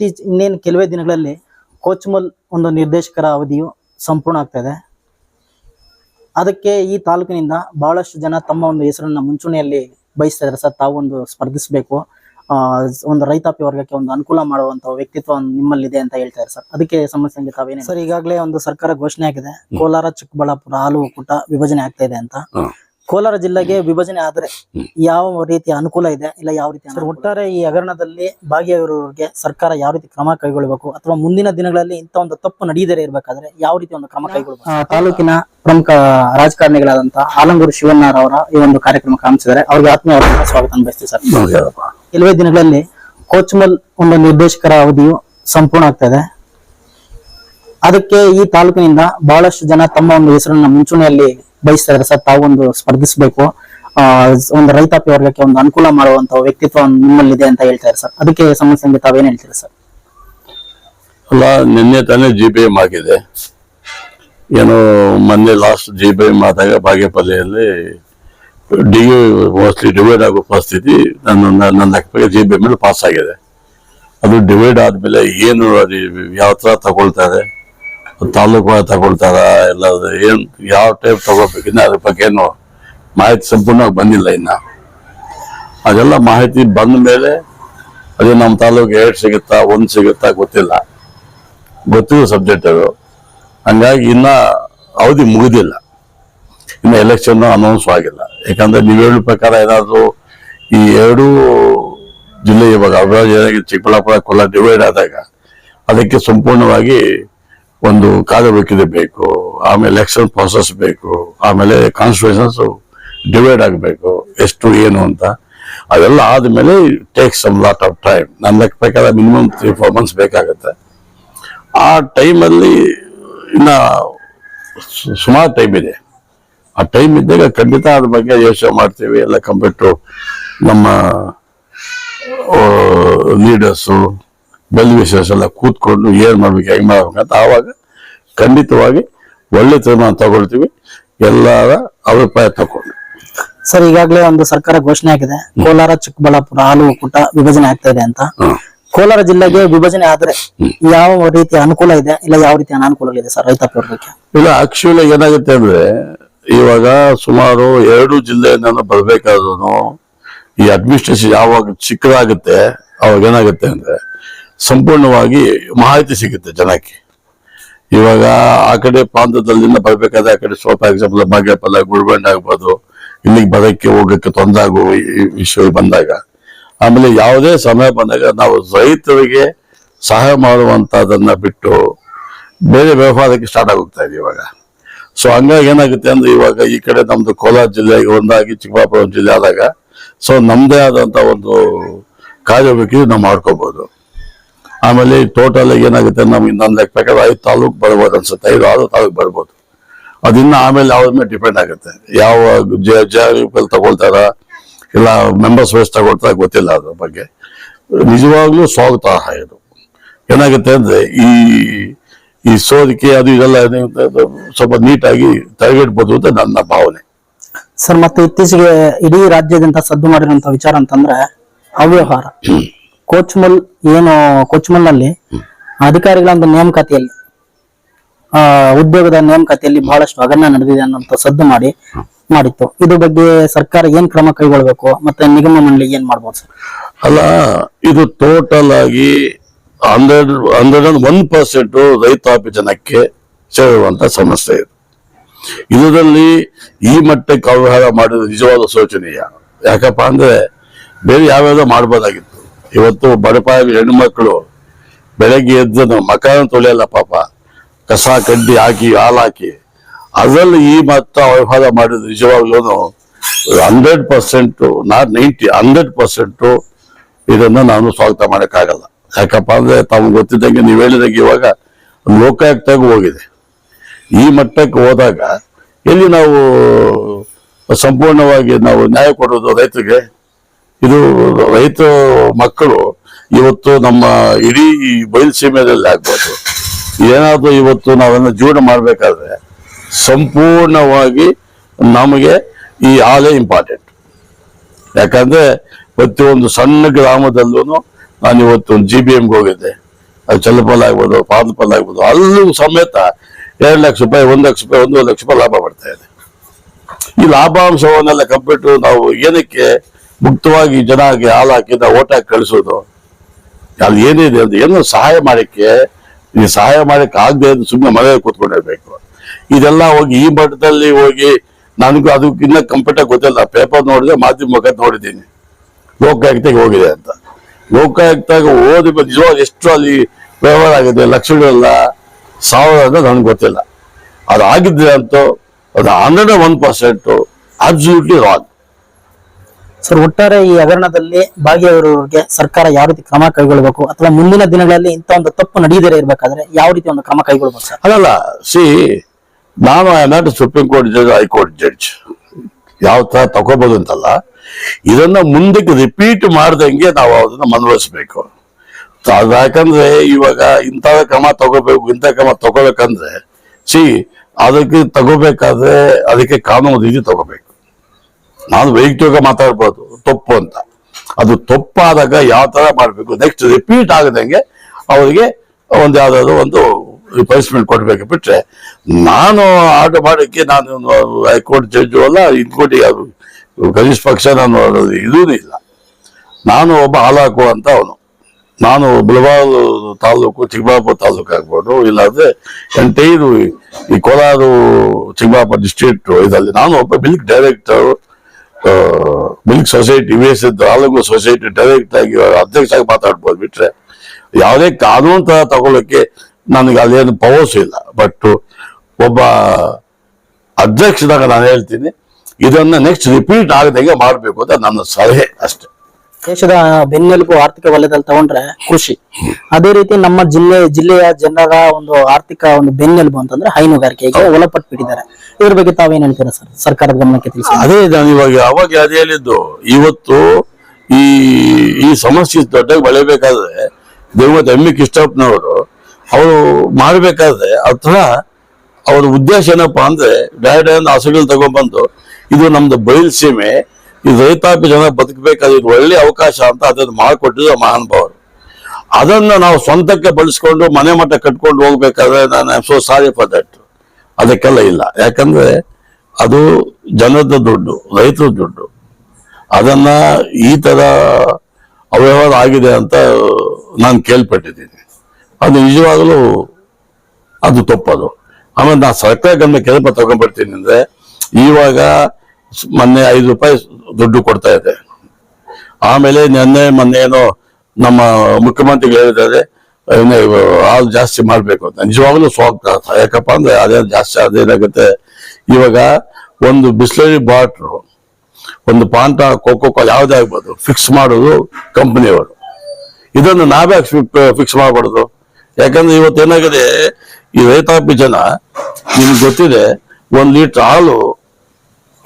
ಇತ್ತೀಚ ಇನ್ನೇನು ಕೆಲವೇ ದಿನಗಳಲ್ಲಿ ಕೋಚ್ಮಲ್ ಒಂದು ನಿರ್ದೇಶಕರ ಅವಧಿಯು ಸಂಪೂರ್ಣ ಆಗ್ತಾ ಇದೆ ಅದಕ್ಕೆ ಈ ತಾಲೂಕಿನಿಂದ ಬಹಳಷ್ಟು ಜನ ತಮ್ಮ ಒಂದು ಹೆಸರನ್ನ ಮುಂಚೂಣಿಯಲ್ಲಿ ಬಯಸ್ತಾ ಇದ್ದಾರೆ ಸರ್ ತಾವು ಒಂದು ಸ್ಪರ್ಧಿಸಬೇಕು. ಒಂದು ರೈತಾಪಿ ವರ್ಗಕ್ಕೆ ಒಂದು ಅನುಕೂಲ ಮಾಡುವಂತ ವ್ಯಕ್ತಿತ್ವ ನಿಮ್ಮಲ್ಲಿದೆ ಅಂತ ಹೇಳ್ತಾರೆ ಸರ್. ಅದಕ್ಕೆ ಸಮಸ್ಯೆ ತಾವೇನೇ ಸರ್ ಈಗಾಗಲೇ ಒಂದು ಸರ್ಕಾರ ಘೋಷಣೆ ಆಗಿದೆ. ಕೋಲಾರ ಚಿಕ್ಕಬಳ್ಳಾಪುರ ಹಾಲು ಒಕ್ಕೂಟ ವಿಭಜನೆ ಆಗ್ತಾ ಇದೆ ಅಂತ. ಕೋಲಾರ ಜಿಲ್ಲೆಗೆ ವಿಭಜನೆ ಆದ್ರೆ ಯಾವ ರೀತಿಯ ಅನುಕೂಲ ಇದೆ ಇಲ್ಲ ಯಾವ ರೀತಿ ಸರ್ ಒಟ್ಟಾರೆ ಈ ಹಗರಣದಲ್ಲಿ ಭಾಗಿಯಾಗಿರೋರಿಗೆ ಸರ್ಕಾರ ಯಾವ ರೀತಿ ಕ್ರಮ ಕೈಗೊಳ್ಳಬೇಕು ಅಥವಾ ಮುಂದಿನ ದಿನಗಳಲ್ಲಿ ಇಂಥ ಒಂದು ತಪ್ಪು ನಡೆಯದೇ ಇರಬೇಕಾದ್ರೆ ಯಾವ ರೀತಿ ಒಂದು ಕ್ರಮ ಕೈಗೊಳ್ಳಬೇಕು ಆ, ತಾಲೂಕಿನ ಪ್ರಮುಖ ರಾಜಕಾರಣಿಗಳಾದಂತಹ ಆಲಂಗೂರು ಶಿವಣ್ಣರವರ ಅವರ ಈ ಒಂದು ಕಾರ್ಯಕ್ರಮಕ್ಕೆ ಕಾಣಿಸಿದರೆ. ಅವ್ರಿಗೆ ಆತ್ಮೀಯವಾದ ಸ್ವಾಗತ ಬಯಸ್ತೀವಿ ಸರ್. ಕೆಲವೇ ದಿನಗಳಲ್ಲಿ ಕೋಚ್ಮಲ್ ಒಂದು ನಿರ್ದೇಶಕರ ಅವಧಿಯು ಸಂಪೂರ್ಣ ಆಗ್ತಾ ಇದೆ. ಅದಕ್ಕೆ ಈ ತಾಲೂಕಿನಿಂದ ಬಹಳಷ್ಟು ಜನ ತಮ್ಮ ಒಂದು ಹೆಸರನ್ನ ಮುಂಚೂಣಿಯಲ್ಲಿ ಬಯಸ್ತಾ ಇದ್ರೆ ಸರ್ ತಾವೊಂದು ಸ್ಪರ್ಧಿಸಬೇಕು. ಒಂದು ರೈತಾಪಿ ವರ್ಗಕ್ಕೆ ಒಂದು ಅನುಕೂಲ ಮಾಡುವಂತ ವ್ಯಕ್ತಿತ್ವ ನಿಮ್ಮಲ್ಲಿದೆ ಅಂತ ಹೇಳ್ತಾರೆ ಸರ್. ಅದಕ್ಕೆ ಸಮಸ್ಯೆ ತಾವೇನ್ ಹೇಳ್ತೀರಾ ಸರ್? ಅಲ್ಲ, ನಿನ್ನೆ ತಾನೇ ಜಿ ಬಿ ಎಂ ಆಗಿದೆ. ಏನು ಮೊನ್ನೆ ಲಾಸ್ಟ್ ಜಿ ಬಿ ಎಂ ಆದಾಗ ಬಾಗೇಪಲ್ಲಿಯಲ್ಲಿ ಡಿ ಯು ಮೋಸ್ಟ್ಲಿ ಡಿವೈಡ್ ಆಗೋ ಪರಿಸ್ಥಿತಿ ನನ್ನ ನನ್ನ ಲೆಕ್ಕ ಜಿ ಬಿ ಎಂ ಪಾಸ್ ಆಗಿದೆ. ಅದು ಡಿವೈಡ್ ಆದ್ಮೇಲೆ ಏನು ಯಾವ ತರ ತಗೊಳ್ತಾರೆ? ತಾಲೂಕು ತಗೊಳ್ತಾರ? ಎಲ್ಲ ಏನ್, ಯಾವ ಟೈಪ್ ತಗೋಬೇಕಿನ್ನ ಅದ್ರ ಬಗ್ಗೆ ಏನು ಮಾಹಿತಿ ಸಂಪೂರ್ಣವಾಗಿ ಬಂದಿಲ್ಲ ಇನ್ನ. ಅದೆಲ್ಲ ಮಾಹಿತಿ ಬಂದ ಮೇಲೆ ಅದೇ ನಮ್ಮ ತಾಲೂಕು ಎರಡು ಸಿಗುತ್ತಾ, ಒಂದು ಸಿಗುತ್ತಾ ಗೊತ್ತಿಲ್ಲ. ಗೊತ್ತಿರೋ ಸಬ್ಜೆಕ್ಟ್ ಅದು. ಹಂಗಾಗಿ ಇನ್ನ ಅವಧಿ ಮುಗಿದಿಲ್ಲ. ಇನ್ನು ಎಲೆಕ್ಷನ್ ಅನೌನ್ಸ್ ಆಗಿಲ್ಲ. ಯಾಕಂದ್ರೆ ನೀವು ಹೇಳಿದ ಪ್ರಕಾರ ಏನಾದರೂ ಈ ಎರಡೂ ಜಿಲ್ಲೆ ಇವಾಗ ಚಿಕ್ಕಬಳ್ಳಾಪುರ ಕೊಲ್ಲ ಡಿವೈಡ್ ಆದಾಗ ಅದಕ್ಕೆ ಸಂಪೂರ್ಣವಾಗಿ ಒಂದು ಕಾರ್ಯಬೇಕಿದೆ ಬೇಕು, ಆಮೇಲೆ ಎಲೆಕ್ಷನ್ ಪ್ರಾಸೆಸ್ ಬೇಕು, ಆಮೇಲೆ ಕಾನ್ಸ್ಟಿಟ್ಯೂಷನ್ಸ್ ಡಿವೈಡ್ ಆಗಬೇಕು, ಎಷ್ಟು, ಏನು ಅಂತ. ಅದೆಲ್ಲ ಆದಮೇಲೆ take some lot of time ನನ್ನ ಲೆಕ್ಕ ಪ್ರಕಾರ ಮಿನಿಮಮ್ ತ್ರೀ ಫೋರ್ ಮಂತ್ಸ್ ಬೇಕಾಗುತ್ತೆ. ಆ ಟೈಮಲ್ಲಿ ಇನ್ನ ಸುಮಾರು ಟೈಮ್ ಇದೆ. ಆ ಟೈಮ್ ಇದ್ದಾಗ ಖಂಡಿತ ಅದ್ರ ಬಗ್ಗೆ ಯೋಚನೆ ಮಾಡ್ತೀವಿ. ಎಲ್ಲ ಕಂಪೇರ್ ಟು ನಮ್ಮ ಲೀಡರ್ಸು ಬೆಲ್ ವಿಶೇಷ ಎಲ್ಲ ಕೂತ್ಕೊಂಡು ಏನ್ ಮಾಡ್ಬೇಕು ಹೆಂಗ್ ಮಾಡ್ಬೇಕು ಅಂತ ಆವಾಗ ಖಂಡಿತವಾಗಿ ಒಳ್ಳೆ ತೀರ್ಮಾನ ತಗೊಳ್ತೀವಿ. ಎಲ್ಲರ ಅಭಿಪ್ರಾಯ ತಗೊಂಡು ಸರ್ ಈಗಾಗಲೇ ಒಂದು ಸರ್ಕಾರ ಘೋಷಣೆ ಆಗಿದೆ. ಕೋಲಾರ ಚಿಕ್ಕಬಳ್ಳಾಪುರ ಹಾಲು ಒಕ್ಕೂಟ ವಿಭಜನೆ ಆಗ್ತಾ ಇದೆ ಅಂತ. ಕೋಲಾರ ಜಿಲ್ಲೆಗೆ ವಿಭಜನೆ ಆದ್ರೆ ಯಾವ ರೀತಿ ಅನುಕೂಲ ಇದೆ ಇಲ್ಲ ಯಾವ ರೀತಿಯ ಅನಾನುಕೂಲಗಳಿದೆ ಸರ್ ರೈತಾಪಿ ವರ್ಗಕ್ಕೆ ಇಲ್ಲ ಆಕ್ಚುಲಿ ಏನಾಗುತ್ತೆ ಅಂದ್ರೆ ಇವಾಗ ಸುಮಾರು ಎರಡು ಜಿಲ್ಲೆಯಿಂದ ಬರ್ಬೇಕಾದ್ರೂ ಈ ಅಡ್ಮಿನಿಸ್ಟ್ರೇಷನ್ ಯಾವಾಗ ಚಿಕ್ಕದಾಗುತ್ತೆ ಅವಾಗ ಏನಾಗುತ್ತೆ ಅಂದ್ರೆ ಸಂಪೂರ್ಣವಾಗಿ ಮಾಹಿತಿ ಸಿಗುತ್ತೆ ಜನಕ್ಕೆ. ಇವಾಗ ಆ ಕಡೆ ಪ್ರಾಂತದಲ್ಲಿಂದ ಬರ್ಬೇಕಾದ್ರೆ ಆ ಕಡೆ ಸ್ವಲ್ಪ ಎಕ್ಸಾಂಪಲ್ ಬಾಗೇಪಲ್ಲ ಗುಳ್ಬಂಡ್ ಆಗ್ಬೋದು, ಇಲ್ಲಿಗೆ ಬರೋಕ್ಕೆ ಹೋಗಕ್ಕೆ ಈ ವಿಷಯ ಬಂದಾಗ. ಆಮೇಲೆ ಯಾವುದೇ ಸಮಯ ಬಂದಾಗ ನಾವು ರೈತರಿಗೆ ಸಹಾಯ ಮಾಡುವಂತದನ್ನ ಬಿಟ್ಟು ಬೇರೆ ವ್ಯವಹಾರಕ್ಕೆ ಸ್ಟಾರ್ಟ್ ಆಗೋಗ್ತಾ ಇದೆ ಇವಾಗ. ಸೊ ಹಂಗಾಗಿ ಏನಾಗುತ್ತೆ ಅಂದ್ರೆ ಇವಾಗ ಈ ಕಡೆ ನಮ್ದು ಕೋಲಾರ ಜಿಲ್ಲೆ ಒಂದಾಗಿ ಚಿಕ್ಕಬಳ್ಳಾಪುರ ಜಿಲ್ಲೆ ಆದಾಗ ಸೊ ನಮ್ದೇ ಆದಂತ ಒಂದು ಕಾರ್ಯಬೇಕಿದ್ರೆ ನಾವು ಮಾಡ್ಕೋಬಹುದು ಆಮೇಲೆ ಟೋಟಲ್ ಏನಾಗುತ್ತೆ ನಮ್ಗೆ ನನ್ನ ಲೆಕ್ಕ ಪ್ರಕಾರ ಐದು ತಾಲೂಕು ಬರ್ಬೋದು ಅನ್ಸುತ್ತೆ ಐದು ಆರು ತಾಲೂಕು ಬರ್ಬೋದು. ಅದಿನ್ನ ಆಮೇಲೆ ಅವ್ರ ಮೇಲೆ ಡಿಪೆಂಡ್ ಆಗುತ್ತೆ. ಯಾವ ಜಾರಿ ತಗೊಳ್ತಾರ ಇಲ್ಲ ಮೆಂಬರ್ಸ್ ವೈಸ್ ತಗೊಳ್ತಾರ ಗೊತ್ತಿಲ್ಲ ಅದ್ರ ಬಗ್ಗೆ. ನಿಜವಾಗ್ಲೂ ಸ್ವಾಗತ ಇದು. ಏನಾಗುತ್ತೆ ಅಂದ್ರೆ ಈ ಈ ಸೋರಿಕೆ ಅದು ಇದೆಲ್ಲ ಸ್ವಲ್ಪ ನೀಟಾಗಿ ತಡೆಗಟ್ಬೋದು ಅಂತ ನನ್ನ ಭಾವನೆ. ಸರ್ ಮತ್ತೆ ಇತ್ತೀಚೆಗೆ ಇಡೀ ರಾಜ್ಯಾದ್ಯಂತ ಸದ್ದು ಮಾಡಿರುವಂತ ವಿಚಾರ ಅಂತಂದ್ರೆ ಅವ್ಯವಹಾರ. ಕೋಚ್ಮಲ್ ಏನು ಕೋಚ್ಮಲ್ನಲ್ಲಿ ಅಧಿಕಾರಿಗಳ ಒಂದು ನೇಮಕಾತಿಯಲ್ಲಿ ಆ ಉದ್ಯೋಗದ ನೇಮಕಾತಿಯಲ್ಲಿ ಬಹಳಷ್ಟು ಅಗಣ್ಯ ನಡೆದಿದೆ ಅನ್ನೋಂತ ಸದ್ದು ಮಾಡಿ ಮಾಡಿತ್ತು. ಇದ್ರ ಬಗ್ಗೆ ಸರ್ಕಾರ ಏನ್ ಕ್ರಮ ಕೈಗೊಳ್ಬೇಕು ಮತ್ತೆ ನಿಗಮ ಮಂಡಳಿ ಏನ್ ಮಾಡ್ಬೋದು ಸರ್? ಅಲ್ಲ ಇದು ಟೋಟಲ್ ಆಗಿ hundred hundred and one percent ರೈತಾಪಿ ಜನಕ್ಕೆ ಸೇರುವಂತ ಸಮಸ್ಯೆ ಇದು. ಇದರಲ್ಲಿ ಈ ಮಟ್ಟಕ್ಕೆ ಅವ್ಯವಹಾರ ಮಾಡಿದ ನಿಜವಾದ ಶೋಚನೀಯ ಯಾಕಪ್ಪ ಅಂದ್ರೆ ಬೇರೆ ಯಾವ್ಯಾವ್ದೋ ಮಾಡ್ಬೋದಾಗಿತ್ತು. ಇವತ್ತು ಬಡಪಾಯಿ ಮಕ್ಕಳು ಬೆಳಗ್ಗೆ ಎದ್ದನು ಮಕಾನ ತೊಳೆಯಲ್ಲ ಪಾಪ. ಕಸ ಕಡ್ಡಿ ಹಾಕಿ, ಹಾಲು ಹಾಕಿ. ಅದರಲ್ಲಿ ಈ ಮಟ್ಟ ವ್ಯವಹಾರ ಮಾಡಿದ ನಿಜವಾಗ್ಲೂ hundred percent not ninety hundred percent ಇದನ್ನ ನಾನು ಸ್ವಾಗತ ಮಾಡೋಕ್ಕಾಗಲ್ಲ. ಯಾಕಪ್ಪ ಅಂದ್ರೆ ತಮಗೆ ಗೊತ್ತಿದ್ದಂಗೆ ನೀವು ಹೇಳಿದಂಗೆ ಇವಾಗ ಲೋಕಾಯುಕ್ತಾಗ ಹೋಗಿದೆ. ಈ ಮಟ್ಟಕ್ಕೆ ಹೋದಾಗ ಎಲ್ಲಿ ನಾವು ಸಂಪೂರ್ಣವಾಗಿ ನಾವು ನ್ಯಾಯ ಕೊಡೋದು ರೈತರಿಗೆ ಇದು ರೈತ ಮಕ್ಕಳು ಇವತ್ತು ನಮ್ಮ ಇಡೀ ಬಯಲುಸೀಮೆಯಲ್ಲಿ ಆಗ್ಬೋದು. ಏನಾದರೂ ಇವತ್ತು ನಾವೆಲ್ಲ ಜೀವನ ಮಾಡಬೇಕಾದ್ರೆ ಸಂಪೂರ್ಣವಾಗಿ ನಮಗೆ ಈ ಹಾಲೇ ಇಂಪಾರ್ಟೆಂಟ್ ಯಾಕಂದರೆ ಪ್ರತಿಯೊಂದು ಸಣ್ಣ ಗ್ರಾಮದಲ್ಲೂ ನಾನು ಇವತ್ತು ಒಂದು ಜಿ ಬಿ ಎಮ್ಗೆ ಹೋಗಿದ್ದೆ. ಅದು ಚಲ್ಲಪಲ್ ಆಗ್ಬೋದು ಪಾದಪಲ್ ಆಗ್ಬೋದು, ಅಲ್ಲೂ ಸಮೇತ ಎರಡು ಲಕ್ಷ ರೂಪಾಯಿ, ಒಂದು ಲಕ್ಷ ರೂಪಾಯಿ, ಒಂದೂವರೆ ಲಕ್ಷ ರೂಪಾಯಿ ಲಾಭ ಬರ್ತಾ ಇದೆ. ಈ ಲಾಭಾಂಶವನ್ನೆಲ್ಲ ಕಂಪ್ಯೂಟರ್ ನಾವು ಏನಕ್ಕೆ ಮುಕ್ತವಾಗಿ ಜನಕ್ಕೆ ಹಾಲು ಹಾಕಿದ ಓಟ್ ಹಾಕಿ ಕಳಿಸೋದು. ಅಲ್ಲಿ ಏನಿದೆ ಅದು ಏನು ಸಹಾಯ ಮಾಡಕ್ಕೆ ನೀವು ಸಹಾಯ ಮಾಡಕ್ಕೆ ಆಗದೆ ಸುಮ್ಮನೆ ಮನೆಯಲ್ಲಿ ಕೂತ್ಕೊಂಡಿರ್ಬೇಕು ಇದೆಲ್ಲ ಹೋಗಿ ಈ ಮಟ್ಟದಲ್ಲಿ ಹೋಗಿ ನನಗೂ ಅದಕ್ಕಿನ್ನ ಕಂಫರ್ಟಾಗಿ ಗೊತ್ತಿಲ್ಲ. ಪೇಪರ್ ನೋಡಿದೆ, ಮಾಧ್ಯಮ ಮುಖ ನೋಡಿದ್ದೀನಿ. ಲೋಕಾಯುಕ್ತಗೆ ಹೋಗಿದೆ ಅಂತ. ಲೋಕಾಯುಕ್ತಾಗ ಓದಿ ನಿಜವಾಗ ಎಷ್ಟು ಅಲ್ಲಿ ವ್ಯವಹಾರ ಆಗಿದೆ, ಲಕ್ಷಗಳೆಲ್ಲ ಸಾವಿರ ಅಂತ ನನಗೆ ಗೊತ್ತಿಲ್ಲ. ಅದು ಆಗಿದ್ರೆ ಅಂತೂ ಅದು hundred one percent absolutely wrong sir, ಒಟ್ಟಾರೆ ಈ ಹಗರಣದಲ್ಲಿ ಭಾಗಿಯಾಗಿರುವವರಿಗೆ ಸರ್ಕಾರ ಯಾವ ರೀತಿ ಕ್ರಮ ಕೈಗೊಳ್ಳಬೇಕು ಅಥವಾ ಮುಂದಿನ ದಿನಗಳಲ್ಲಿ ಇಂಥ ಒಂದು ತಪ್ಪು ನಡೆಯದೇ ಇರಬೇಕಾದ್ರೆ ಯಾವ ರೀತಿ ಒಂದು ಕ್ರಮ ಕೈಗೊಳ್ಳಬೇಕು ಸರ್? ಅಲ್ಲಲ್ಲ, ಸಿ ನಾನು I not supreme court judge high court judge. ಯಾವ ತರ ತಗೋಬಹುದು ಅಂತಲ್ಲ, ಇದನ್ನ ಮುಂದಕ್ಕೆ ರಿಪೀಟ್ ಮಾಡ್ದಂಗೆ ನಾವು ಅದನ್ನ ಮನವೊಲಿಸ್ಬೇಕು. ಯಾಕಂದ್ರೆ ಇವಾಗ ಇಂಥ ಕ್ರಮ ತಗೋಬೇಕು ಇಂಥ ಕ್ರಮ ತಗೋಬೇಕಂದ್ರೆ ಸಿ, ಅದಕ್ಕೆ ತಗೋಬೇಕಾದ್ರೆ ಅದಕ್ಕೆ ಕಾನೂನು ರೀತಿ ತಗೋಬೇಕು ನಾನು ವೈಯಕ್ತಿಕ ಮಾತಾಡ್ಬೋದು, ತಪ್ಪು ಅಂತ. ಅದು ತಪ್ಪಾದಾಗ ಯಾವ ತರ ಮಾಡಬೇಕು? ನೆಕ್ಸ್ಟ್ ರಿಪೀಟ್ ಆಗದಂಗೆ ಅವರಿಗೆ ಒಂದು ಯಾವ್ದಾದ್ರು ಒಂದು ಪನಿಷ್ಮೆಂಟ್ ಕೊಡ್ಬೇಕು. ಬಿಟ್ರೆ ನಾನು ಆರ್ಡರ್ ಮಾಡೋಕ್ಕೆ ನಾನು ಹೈಕೋರ್ಟ್ ಜಡ್ಜು ಅಲ್ಲ ಇನ್ಕೋಟಿ ಕನಿಷ್ಠ ಪಕ್ಷ ನಾನು ಇದೂ ಇಲ್ಲ. ನಾನು ಒಬ್ಬ ಹಾಲಾಕುವಂತ ಅವನು. ನಾನು ಬುಲವಾಲ್ ತಾಲೂಕು, ಚಿಕ್ಕಬಳ್ಳಾಪುರ ತಾಲೂಕು ಆಗ್ಬೋದು, ಇಲ್ಲಾಂದ್ರೆ ಎಂಟೈದು ಈ ಕೋಲಾರ ಚಿಕ್ಕಬಾಪುರ ಡಿಸ್ಟ್ರಿಕ್ಟ್ ಇದರಲ್ಲಿ ನಾನು ಒಬ್ಬ milk director milk society V S taluk society direct ಆಗಿ ಅಧ್ಯಕ್ಷ ಆಗಿ ಮಾತಾಡ್ಬೋದು ಬಿಟ್ರೆ ಯಾವುದೇ ಕಾನೂನು ತರ ತಗೊಳ್ಳೋಕೆ ನನಗೆ ಅದೇನು ಪವರ್ಸ್ ಇಲ್ಲ. ಬಟ್ ಒಬ್ಬ ಅಧ್ಯಕ್ಷದಾಗ ನಾನು ಹೇಳ್ತೀನಿ, ಇದನ್ನ ನೆಕ್ಸ್ಟ್ ರಿಪೀಟ್ ಆಗದಂಗೆ ಮಾಡಬೇಕು ಅಂತ ನನ್ನ ಸಲಹೆ ಅಷ್ಟೇ. ದೇಶದ ಬೆನ್ನೆಲುಬು ಆರ್ಥಿಕ ವಲಯದಲ್ಲಿ ತಗೊಂಡ್ರೆ ಕೃಷಿ ಅದೇ ರೀತಿ ನಮ್ಮ ಜಿಲ್ಲೆ, ಜಿಲ್ಲೆಯ ಜನರ ಒಂದು ಆರ್ಥಿಕ ಒಂದು ಬೆನ್ನೆಲುಬು ಅಂತಂದ್ರೆ ಹೈನುಗಾರಿಕೆಗೆ ಒಳಪಟ್ಬಿಟ್ಟಿದ್ದಾರೆ ಇದ್ರ ಬಗ್ಗೆ ತಾವೇನ್ ಹೇಳ್ತೀರಾ ಸರ್? ಸರ್ಕಾರದ ಗಮನಕ್ಕೆ ತಿಳಿಸಿ. ಅದೇ ನಾನು ಇವಾಗ ಅವಾಗ ಅದೇ ಹೇಳಿದ್ದು, ಇವತ್ತು ಈ ಈ ಸಮಸ್ಯೆ ದೊಡ್ಡ ಬೆಳೆಯಬೇಕಾದ್ರೆ ದೇವತ್ ಎಮ್ಮಿ ಕೃಷ್ಣಪ್ಪನವರು, ಅವರು ಮಾಡಬೇಕಾದ್ರೆ ಅಥವಾ ಅವ್ರ ಉದ್ದೇಶ ಏನಪ್ಪಾ ಅಂದ್ರೆ ಡೈರೆಕ್ಟ್ ಹಸುಗಳು ತಗೊಂಡ್ಬಂದು, ಇದು ನಮ್ದು ಬಯಲು ಸೀಮೆ ಇದು ರೈತಾಪಿ ಜನ ಬದುಕಬೇಕಾದ್ರೆ ಇದು ಒಳ್ಳೆ ಅವಕಾಶ ಅಂತ ಅದನ್ನು ಮಾಡಿಕೊಟ್ಟಿದ್ದು ಮಹಾನುಭಾವರು ಅದನ್ನು ನಾವು ಸ್ವಂತಕ್ಕೆ ಬಳಸ್ಕೊಂಡು ಮನೆ ಮಟ್ಟ ಕಟ್ಕೊಂಡು ಹೋಗ್ಬೇಕಾದ್ರೆ ನಾನು ಸೋ ಸಾರಿ ಫಾರ್ ಅದಕ್ಕೆಲ್ಲ ಇಲ್ಲ. ಯಾಕಂದ್ರೆ ಅದು ಜನದ ದುಡ್ಡು, ರೈತರ ದುಡ್ಡು. ಅದನ್ನ ಈ ತರ ಅವ್ಯವಹಾರ ಆಗಿದೆ ಅಂತ ನಾನು ಕೇಳ್ಪಟ್ಟಿದ್ದೀನಿ. ಅದು ನಿಜವಾಗಲೂ ಅದು ತಪ್ಪದು. ಆಮೇಲೆ ನಾನು ಸರ್ಕಾರ ಗಮನ ಕೆಲಸ ತಗೊಂಡ್ಬರ್ತೀನಿ ಅಂದ್ರೆ, ಇವಾಗ ಮೊನ್ನೆ ಐದು ರೂಪಾಯಿ ದುಡ್ಡು ಕೊಡ್ತಾ ಇದೆ ಆಮೇಲೆ ನಿನ್ನೆ ಮೊನ್ನೆ ಏನೋ ನಮ್ಮ ಮುಖ್ಯಮಂತ್ರಿಗಳು ಹೇಳಿದ್ದಾರೆ ಹಾಲು ಜಾಸ್ತಿ ಮಾಡ್ಬೇಕು ಅಂತ. ನಿಜವಾಗ್ಲೂ ಸ್ವಾಗತ ಯಾಕಪ್ಪ ಅಂದ್ರೆ ಅದೇ ಜಾಸ್ತಿ ಅದೇನಾಗುತ್ತೆ ಇವಾಗ ಒಂದು ಬಿಸ್ಲರಿ ಬಾಟ್ಲು, ಒಂದು ಪಾಂಟ ಕೋಕೋ ಕಾಲ್ ಯಾವುದೇ ಆಗ್ಬೋದು ಫಿಕ್ಸ್ ಮಾಡೋದು ಕಂಪ್ನಿಯವರು. ಇದನ್ನು ನಾವೇ ಫಿಕ್ಸ್ ಮಾಡಬಾರ್ದು ಯಾಕಂದ್ರೆ ಇವತ್ತು ಏನಾಗಿದೆ, ಈ ರೈತಾಪಿ ಜನ, ನಿಮ್ಗೆ ಗೊತ್ತಿದೆ, ಒಂದ್ ಲೀಟರ್ ಹಾಲು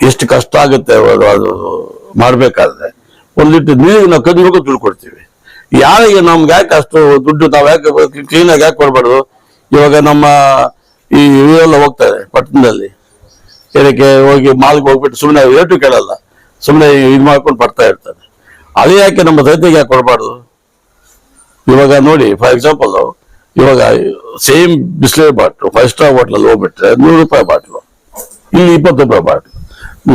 ಎಷ್ಟು ಕಷ್ಟ ಆಗುತ್ತೆ ಅದು ಮಾಡಬೇಕಾದ್ರೆ. ಒಂದು ಲೀಟರ್ ನೀರಿಗೆ ನಾವು ಕದಿಬೇಕು ದುಡ್ಡು ಕೊಡ್ತೀವಿ ಯಾರಿಗೆ ನಮ್ಗೆ ಯಾಕೆ ಅಷ್ಟು ದುಡ್ಡು ನಾವು ಯಾಕೆ ಕ್ಲೀನಾಗಿ ಯಾಕೆ ಕೊಡಬಾರ್ದು? ಇವಾಗ ನಮ್ಮ ಈ ಇವರೆಲ್ಲ ಹೋಗ್ತಾರೆ ಪಟ್ಟಣದಲ್ಲಿ. ಇದಕ್ಕೆ ಹೋಗಿ ಮಾಲ್ಗೆ ಹೋಗ್ಬಿಟ್ಟು ಸುಮ್ಮನೆ ರೇಟು ಕೇಳಲ್ಲ. ಸುಮ್ಮನೆ ಇದು ಮಾಡ್ಕೊಂಡು ಬರ್ತಾ ಇರ್ತಾರೆ. ಅದೇ ಯಾಕೆ ನಮ್ಮ ರೈತರಿಗೆ ಯಾಕೆ ಕೊಡಬಾರ್ದು? ಇವಾಗ ನೋಡಿ ಫಾರ್ ಎಕ್ಸಾಂಪಲ್ ಇವಾಗ same Bisleri bottle five star ಹೋಟ್ಲಲ್ಲಿ ಹೋಗ್ಬಿಟ್ರೆ ನೂರು ರೂಪಾಯಿ ಬಾಟ್ಲು, ಇಲ್ಲಿ ಇಪ್ಪತ್ತು ರೂಪಾಯಿ ಬಾಟ್ಲು.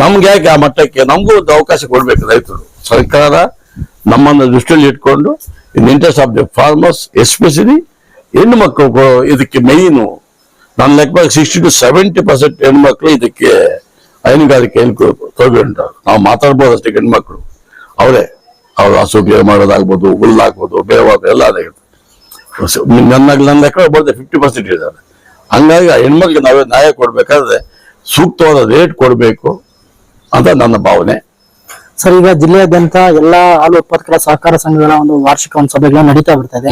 ನಮ್ಗೆ ಯಾಕೆ ಆ ಮಟ್ಟಕ್ಕೆ ನಮಗೂ ಒಂದು ಅವಕಾಶ ಕೊಡ್ಬೇಕು ರೈತರು. ಸರ್ಕಾರ ನಮ್ಮನ್ನು ದೃಷ್ಟಿಯಲ್ಲಿ ಇಟ್ಕೊಂಡು, in interest of the farmers especially ಹೆಣ್ಣು ಮಕ್ಕಳು ಇದಕ್ಕೆ ಮೇಯ್ನು ನನ್ನ ಲೆಕ್ಕ ಸಿಕ್ಸ್ಟಿ ಟು ಸೆವೆಂಟಿ ಪರ್ಸೆಂಟ್ ಹೆಣ್ಮಕ್ಳು ಇದಕ್ಕೆ ಹೈನುಗಾರಿಕೆಯಲ್ಲಿ ತೊಗೊಂಡಿದ್ದಾರೆ ನಾವು ಮಾತಾಡ್ಬೋದು ಅಷ್ಟೇ ಹೆಣ್ಮಕ್ಳು ಅವರೇ, ಅವ್ರು ಹಸು ಬೇರೆ ಮಾಡೋದಾಗ್ಬೋದು ಹುಲ್ಲು ಹಾಕ್ಬೋದು ಬೇವಾಗ್ಬೋದು ಎಲ್ಲ ನನ್ನ ನನ್ನ ಲೆಕ್ಕ ಬರ್ತದೆ ಫಿಫ್ಟಿ ಪರ್ಸೆಂಟ್ ಇದ್ದಾರೆ. ಹಂಗಾಗಿ ಆ ಹೆಣ್ಮಕ್ಳಿಗೆ ನಾವೇ ನ್ಯಾಯ ಕೊಡ್ಬೇಕಾದ್ರೆ ಸೂಕ್ತವಾದ ರೇಟ್ ಕೊಡಬೇಕು. ಅಂತ ನನ್ನ ಭಾವನೆ. ಸರ್ ಈಗ ಜಿಲ್ಲೆಯಾದ್ಯಂತ ಎಲ್ಲಾ ಹಾಲು ಉತ್ಪಾದಕರ ಸಹಕಾರ ಸಂಘಗಳ ಒಂದು ವಾರ್ಷಿಕ ಒಂದು ಸಭೆಗಳು ನಡೀತಾ ಇದೆ.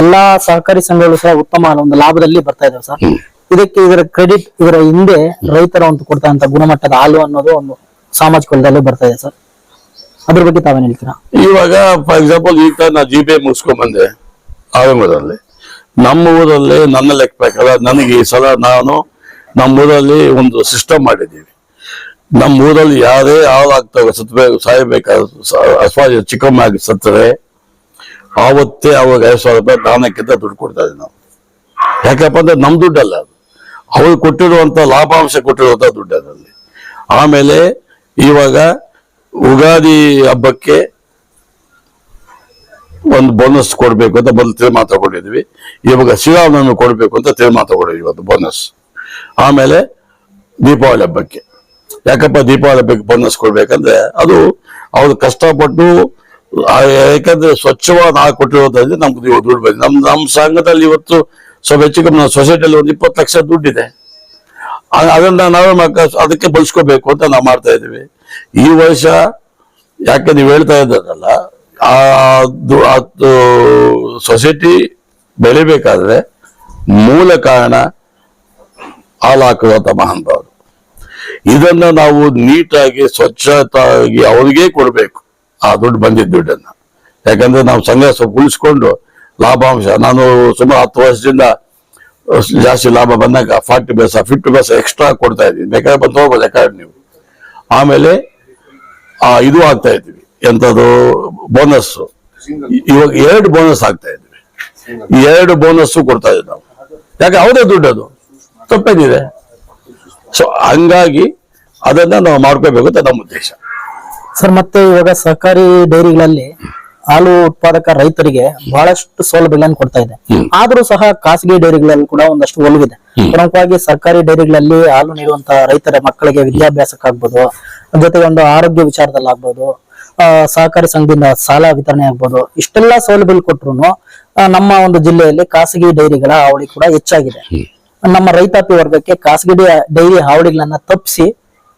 ಎಲ್ಲಾ ಸಹಕಾರಿ ಸಂಘಗಳು ಸಹ ಉತ್ತಮ ಒಂದು ಲಾಭದಲ್ಲಿ ಬರ್ತಾ ಇದಾವೆ ಸರ್. ಇದಕ್ಕೆ ಇದರ ಕ್ರೆಡಿಟ್ ಇದರ ಹಿಂದೆ ರೈತರ ಒಂದು ಕೊಡ್ತಂತ ಗುಣಮಟ್ಟದ ಹಾಲು ಅನ್ನೋದು ಒಂದು ಸಾಮಾಜಿಕ ವಲಯದಲ್ಲಿ ಬರ್ತಾ ಇದೆ ಸರ್. ಅದ್ರ ಬಗ್ಗೆ ತಾವೇನ್ ಹೇಳ್ತೀರಾ? ಇವಾಗ ಫಾರ್ ಎಕ್ಸಾಂಪಲ್ ಈಗ ನಾ ಜಿ ಬಿ ಐ ಮುಗಿಸ್ಕೊಂಡ್ ಬಂದೆ ಆರಂಭದಲ್ಲಿ. ನಮ್ಮ ಊರಲ್ಲಿ ನನ್ನ ಲೆಕ್ಕ ಪ್ರಕಾರ ನನಗೆ ಈ ಸಲ ನಾನು ನಮ್ಮ ಊರಲ್ಲಿ ಒಂದು ಸಿಸ್ಟಮ್ ಮಾಡಿದ್ದೀವಿ. ನಮ್ಮ ಊರಲ್ಲಿ ಯಾರೇ ಹಾಳಾಗ್ತವೆ ಸತ್ಬೇಕು ಸಾಯಬೇಕಾದ ಅಸ್ವಾಜ ಚಿಕ್ಕಮ್ಮ ಆಗಿ ಸತ್ತರೆ, ಆವತ್ತೇ ಅವಾಗ ಐದು ಸಾವಿರ ರೂಪಾಯಿ ದಾನಕ್ಕಿಂತ ದುಡ್ಡು ಕೊಡ್ತಾ ಇದ್ದೀವಿ ನಾವು. ಯಾಕಪ್ಪ ಅಂದ್ರೆ ನಮ್ಮ ದುಡ್ಡಲ್ಲ ಅದು. ಅವ್ರು ಕೊಟ್ಟಿರುವಂಥ ಲಾಭಾಂಶ ಕೊಟ್ಟಿರುವಂಥ ದುಡ್ಡು ಅದರಲ್ಲಿ ಆಮೇಲೆ ಇವಾಗ ಉಗಾದಿ ಹಬ್ಬಕ್ಕೆ ಒಂದು ಬೋನಸ್ ಕೊಡಬೇಕು ಅಂತ ಮೊದಲು ತೀರ್ಮಾನ ತಗೊಂಡಿದ್ವಿ. ಇವಾಗ ಶ್ರೀರಾಮನವಮಿ ಕೊಡಬೇಕು ಅಂತ ತೀರ್ಮಾನ ತಗೊಂಡಿದ್ವಿ ಇವತ್ತು ಬೋನಸ್ ಆಮೇಲೆ ದೀಪಾವಳಿ ಹಬ್ಬಕ್ಕೆ. ಯಾಕಪ್ಪ ದೀಪಾವಳಿ ಹಬ್ಬಕ್ಕೆ ಬಣ್ಣಿಸ್ಕೊಳ್ಬೇಕಂದ್ರೆ ಅದು ಅವ್ರು ಕಷ್ಟಪಟ್ಟು ಯಾಕಂದ್ರೆ ಸ್ವಚ್ಛವಾದ ನಾವು ಕೊಟ್ಟಿರೋದ್ರಿಂದ ನಮ್ಗೆ ಇವಾಗ ದುಡ್ಡು ಬಂದಿದೆ. ನಮ್ ನಮ್ಮ ಸಂಘದಲ್ಲಿ ಇವತ್ತು ಸ್ವಲ್ಪ ಹೆಚ್ಚು ಕಮ್ಮಿ ನಮ್ಮ ಸೊಸೈಟಿಯಲ್ಲಿ ಒಂದು ಇಪ್ಪತ್ತು ಲಕ್ಷ ದುಡ್ಡಿದೆ. ಅದನ್ನ ನಾವೇ ಅದಕ್ಕೆ ಬಳಸ್ಕೋಬೇಕು ಅಂತ ನಾವು ಮಾಡ್ತಾ ಇದ್ದೀವಿ. ಈ ವರ್ಷ ಯಾಕೆ ನೀವು ಹೇಳ್ತಾ ಇದ್ದದಲ್ಲ ಆ ಸೊಸೈಟಿ ಬೆಳಿಬೇಕಾದ್ರೆ ಮೂಲ ಕಾರಣ ಹಾಲು ಹಾಕುವಂತ ಮಹಾನುಭಾವರು ಇದನ್ನ ನಾವು ನೀಟಾಗಿ, ಸ್ವಚ್ಛತಾಗಿ ಅವ್ರಿಗೆ ಕೊಡಬೇಕು. ಆ ದುಡ್ಡು ಬಂದಿದ್ದ ದುಡ್ಡನ್ನ. ಯಾಕಂದ್ರೆ ನಾವು ಸಂಘ ಸ್ವಲ್ಪ ಉಳಿಸ್ಕೊಂಡು ಲಾಭಾಂಶ. ನಾನು ಸುಮಾರು ಹತ್ತು ವರ್ಷದಿಂದ ಜಾಸ್ತಿ ಲಾಭ ಬಂದಾಗ forty paise, fifty paise extra ಕೊಡ್ತಾ ಇದ್ದೀವಿ ಬೇಕಾದ್ರೆ ಬಂದು ಹೋಗ್ಬೋದು ಯಾಕಂದ್ರೆ ನೀವು. ಆಮೇಲೆ, ಆ, ಇದು ಆಗ್ತಾ ಇದ್ದೀವಿ. ಎಂಥದ್ದು ಬೋನಸ್ ಇವಾಗ ಎರಡು ಬೋನಸ್ ಆಗ್ತಾ ಇದ್ವಿ ಎರಡು ಬೋನಸ್ ಕೊಡ್ತಾ ಇದ್ದೀವಿ ನಾವು. ಯಾಕೆ, ಅವರೇ ದುಡ್ಡು ಅದು ತಪ್ಪೇನಿದೆ. ಸೊ ಹಂಗಾಗಿ ಅದನ್ನ ನಾವು ಮಾಡ್ಕೋಬೇಕು ಅಂತ ನಮ್ಮ ಉದ್ದೇಶ. ಸರ್ ಮತ್ತೆ ಇವಾಗ ಸಹಕಾರಿ ಡೈರಿಗಳಲ್ಲಿ ಹಾಲು ಉತ್ಪಾದಕ ರೈತರಿಗೆ ಬಹಳಷ್ಟು ಸೌಲಭ್ಯಗಳನ್ನು ಕೊಡ್ತಾ ಇದೆ ಆದ್ರೂ ಸಹ ಖಾಸಗಿ ಡೈರಿಗಳಲ್ಲಿ ಕೂಡ ಒಂದಷ್ಟು ಒಲವಿದೆ ಪ್ರಮುಖವಾಗಿ ಸರ್ಕಾರಿ ಡೈರಿಗಳಲ್ಲಿ ಹಾಲು ನೀಡುವಂತ ರೈತರ ಮಕ್ಕಳಿಗೆ ವಿದ್ಯಾಭ್ಯಾಸಕ್ಕಾಗ್ಬೋದು ಜೊತೆಗೆ ಒಂದು ಆರೋಗ್ಯ ವಿಚಾರದಲ್ಲಾಗ್ಬೋದು ಸಹಕಾರಿ ಸಂಘದಿಂದ ಸಾಲ ವಿತರಣೆ ಆಗ್ಬೋದು ಇಷ್ಟೆಲ್ಲ ಸೌಲಭ್ಯ ಕೊಟ್ಟರು ನಮ್ಮ ಒಂದು ಜಿಲ್ಲೆಯಲ್ಲಿ ಖಾಸಗಿ ಡೈರಿಗಳ ಅವಳಿ ಕೂಡ ಹೆಚ್ಚಾಗಿದೆ. ನಮ್ಮ ರೈತಾಪಿ ವರ್ಗಕ್ಕೆ ಖಾಸಗಿ ಡೈರಿ ಹಾವಳಿಗಳನ್ನ ತಪ್ಪಿಸಿ,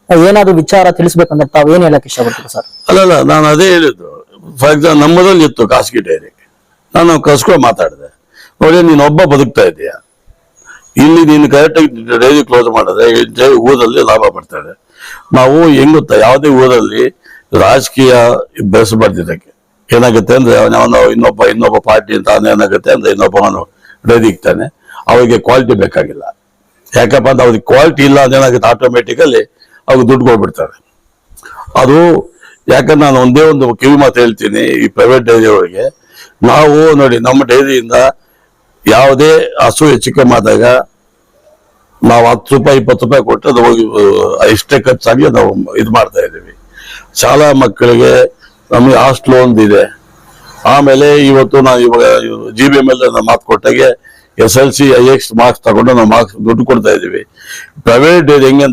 ಏನಾದ್ರು ವಿಚಾರ ತಿಳಿಸ್ಬೇಕಂದ್ರೆ ತಾವು ಏನ್ ಹೇಳಕ್ ಇಷ್ಟಪಡ್ತೀರಿ ಸರ್? ಅಲ್ಲಲ್ಲ, ನಾನು ಅದೇ ಹೇಳಿದ್ದು. ಫಾರ್ ಎಕ್ಸಾಂಪಲ್ ನಮ್ಮದ್ರಲ್ಲಿ ಇತ್ತು ಖಾಸಗಿ ಡೈರಿ. ನಾನು ಕಸ್ಕೊಂಡು ಮಾತಾಡಿದೆ. ನೋಡಿ ನೀನು ಒಬ್ಬ ಬದುಕ್ತಾ ಇದೀಯ ಇಲ್ಲಿ ನೀನು ಕರೆಕ್ಟಾಗಿ ಡೈರಿ ಕ್ಲೋಸ್ ಮಾಡಿದ್ರೆ ಊರಲ್ಲಿ ಲಾಭ ಬರ್ತಾರೆ ನಾವು ಹೆಂಗ್ ಯಾವುದೇ ಊರಲ್ಲಿ ರಾಜಕೀಯ ಬೆಳೆಸಬಾರ್ದು ಇದಕ್ಕೆ ಏನಾಗುತ್ತೆ ಅಂದ್ರೆ, ಅವನು ಇನ್ನೊಬ್ಬ ಇನ್ನೊಬ್ಬ ಪಾರ್ಟಿ ಅಂತ ಅವನು ಏನಾಗುತ್ತೆ ಅಂದ್ರೆ ಇನ್ನೊಬ್ಬ ಡೈರಿ ಇಕ್ತಾನೆ. ಅವರಿಗೆ ಕ್ವಾಲಿಟಿ ಬೇಕಾಗಿಲ್ಲ. ಯಾಕಪ್ಪ ಅಂದ್ರೆ ಅವ್ರಿಗೆ ಕ್ವಾಲಿಟಿ ಇಲ್ಲ ಅಂದ್ರೆ ಏನಾಗುತ್ತೆ ಆಟೋಮೆಟಿಕಲಿ ಅವ್ರಿಗೆ ದುಡ್ಡು ಕೊಡ್ಬಿಡ್ತಾರೆ ಅದು ಯಾಕಂದ್ರೆ ನಾನು ಒಂದೇ ಒಂದು ಕಿವಿ ಮಾತು ಹೇಳ್ತೀನಿ ಈ ಪ್ರೈವೇಟ್ ಡೈರಿ ಒಳಗೆ. ನಾವು ನೋಡಿ ನಮ್ಮ ಡೈರಿಯಿಂದ ಯಾವುದೇ ಹಸು ಹೆಚ್ಚು ಕಮ್ಮಿ ಆದಾಗ ನಾವು ಹತ್ತು ರೂಪಾಯಿ, ಇಪ್ಪತ್ತು ರೂಪಾಯಿ ಕೊಟ್ಟು ಅದು ಹೋಗಿ ಎಷ್ಟೇ ಖರ್ಚಾಗಿ ನಾವು ಇದು ಮಾಡ್ತಾ ಇದ್ದೀವಿ. ಶಾಲಾ ಮಕ್ಕಳಿಗೆ ನಮಗೆ ಹಾಸ್ಟ್ಲು ಒಂದು ಇದೆ ಆಮೇಲೆ ಇವತ್ತು ನಾವು ಇವಾಗ ಜಿ ಬಿ ಎಂ ಎಲ್ ಮಾತು ಕೊಟ್ಟಾಗೆ S L C, I X marks ತಗೊಂಡು ನಾವು ಮಾರ್ಕ್ಸ್ ದುಡ್ಡು ಕೊಡ್ತಾ ಇದೀವಿ ಪ್ರೈವೇಟ್ ಡೈರಿ ಹೆಂಗೆ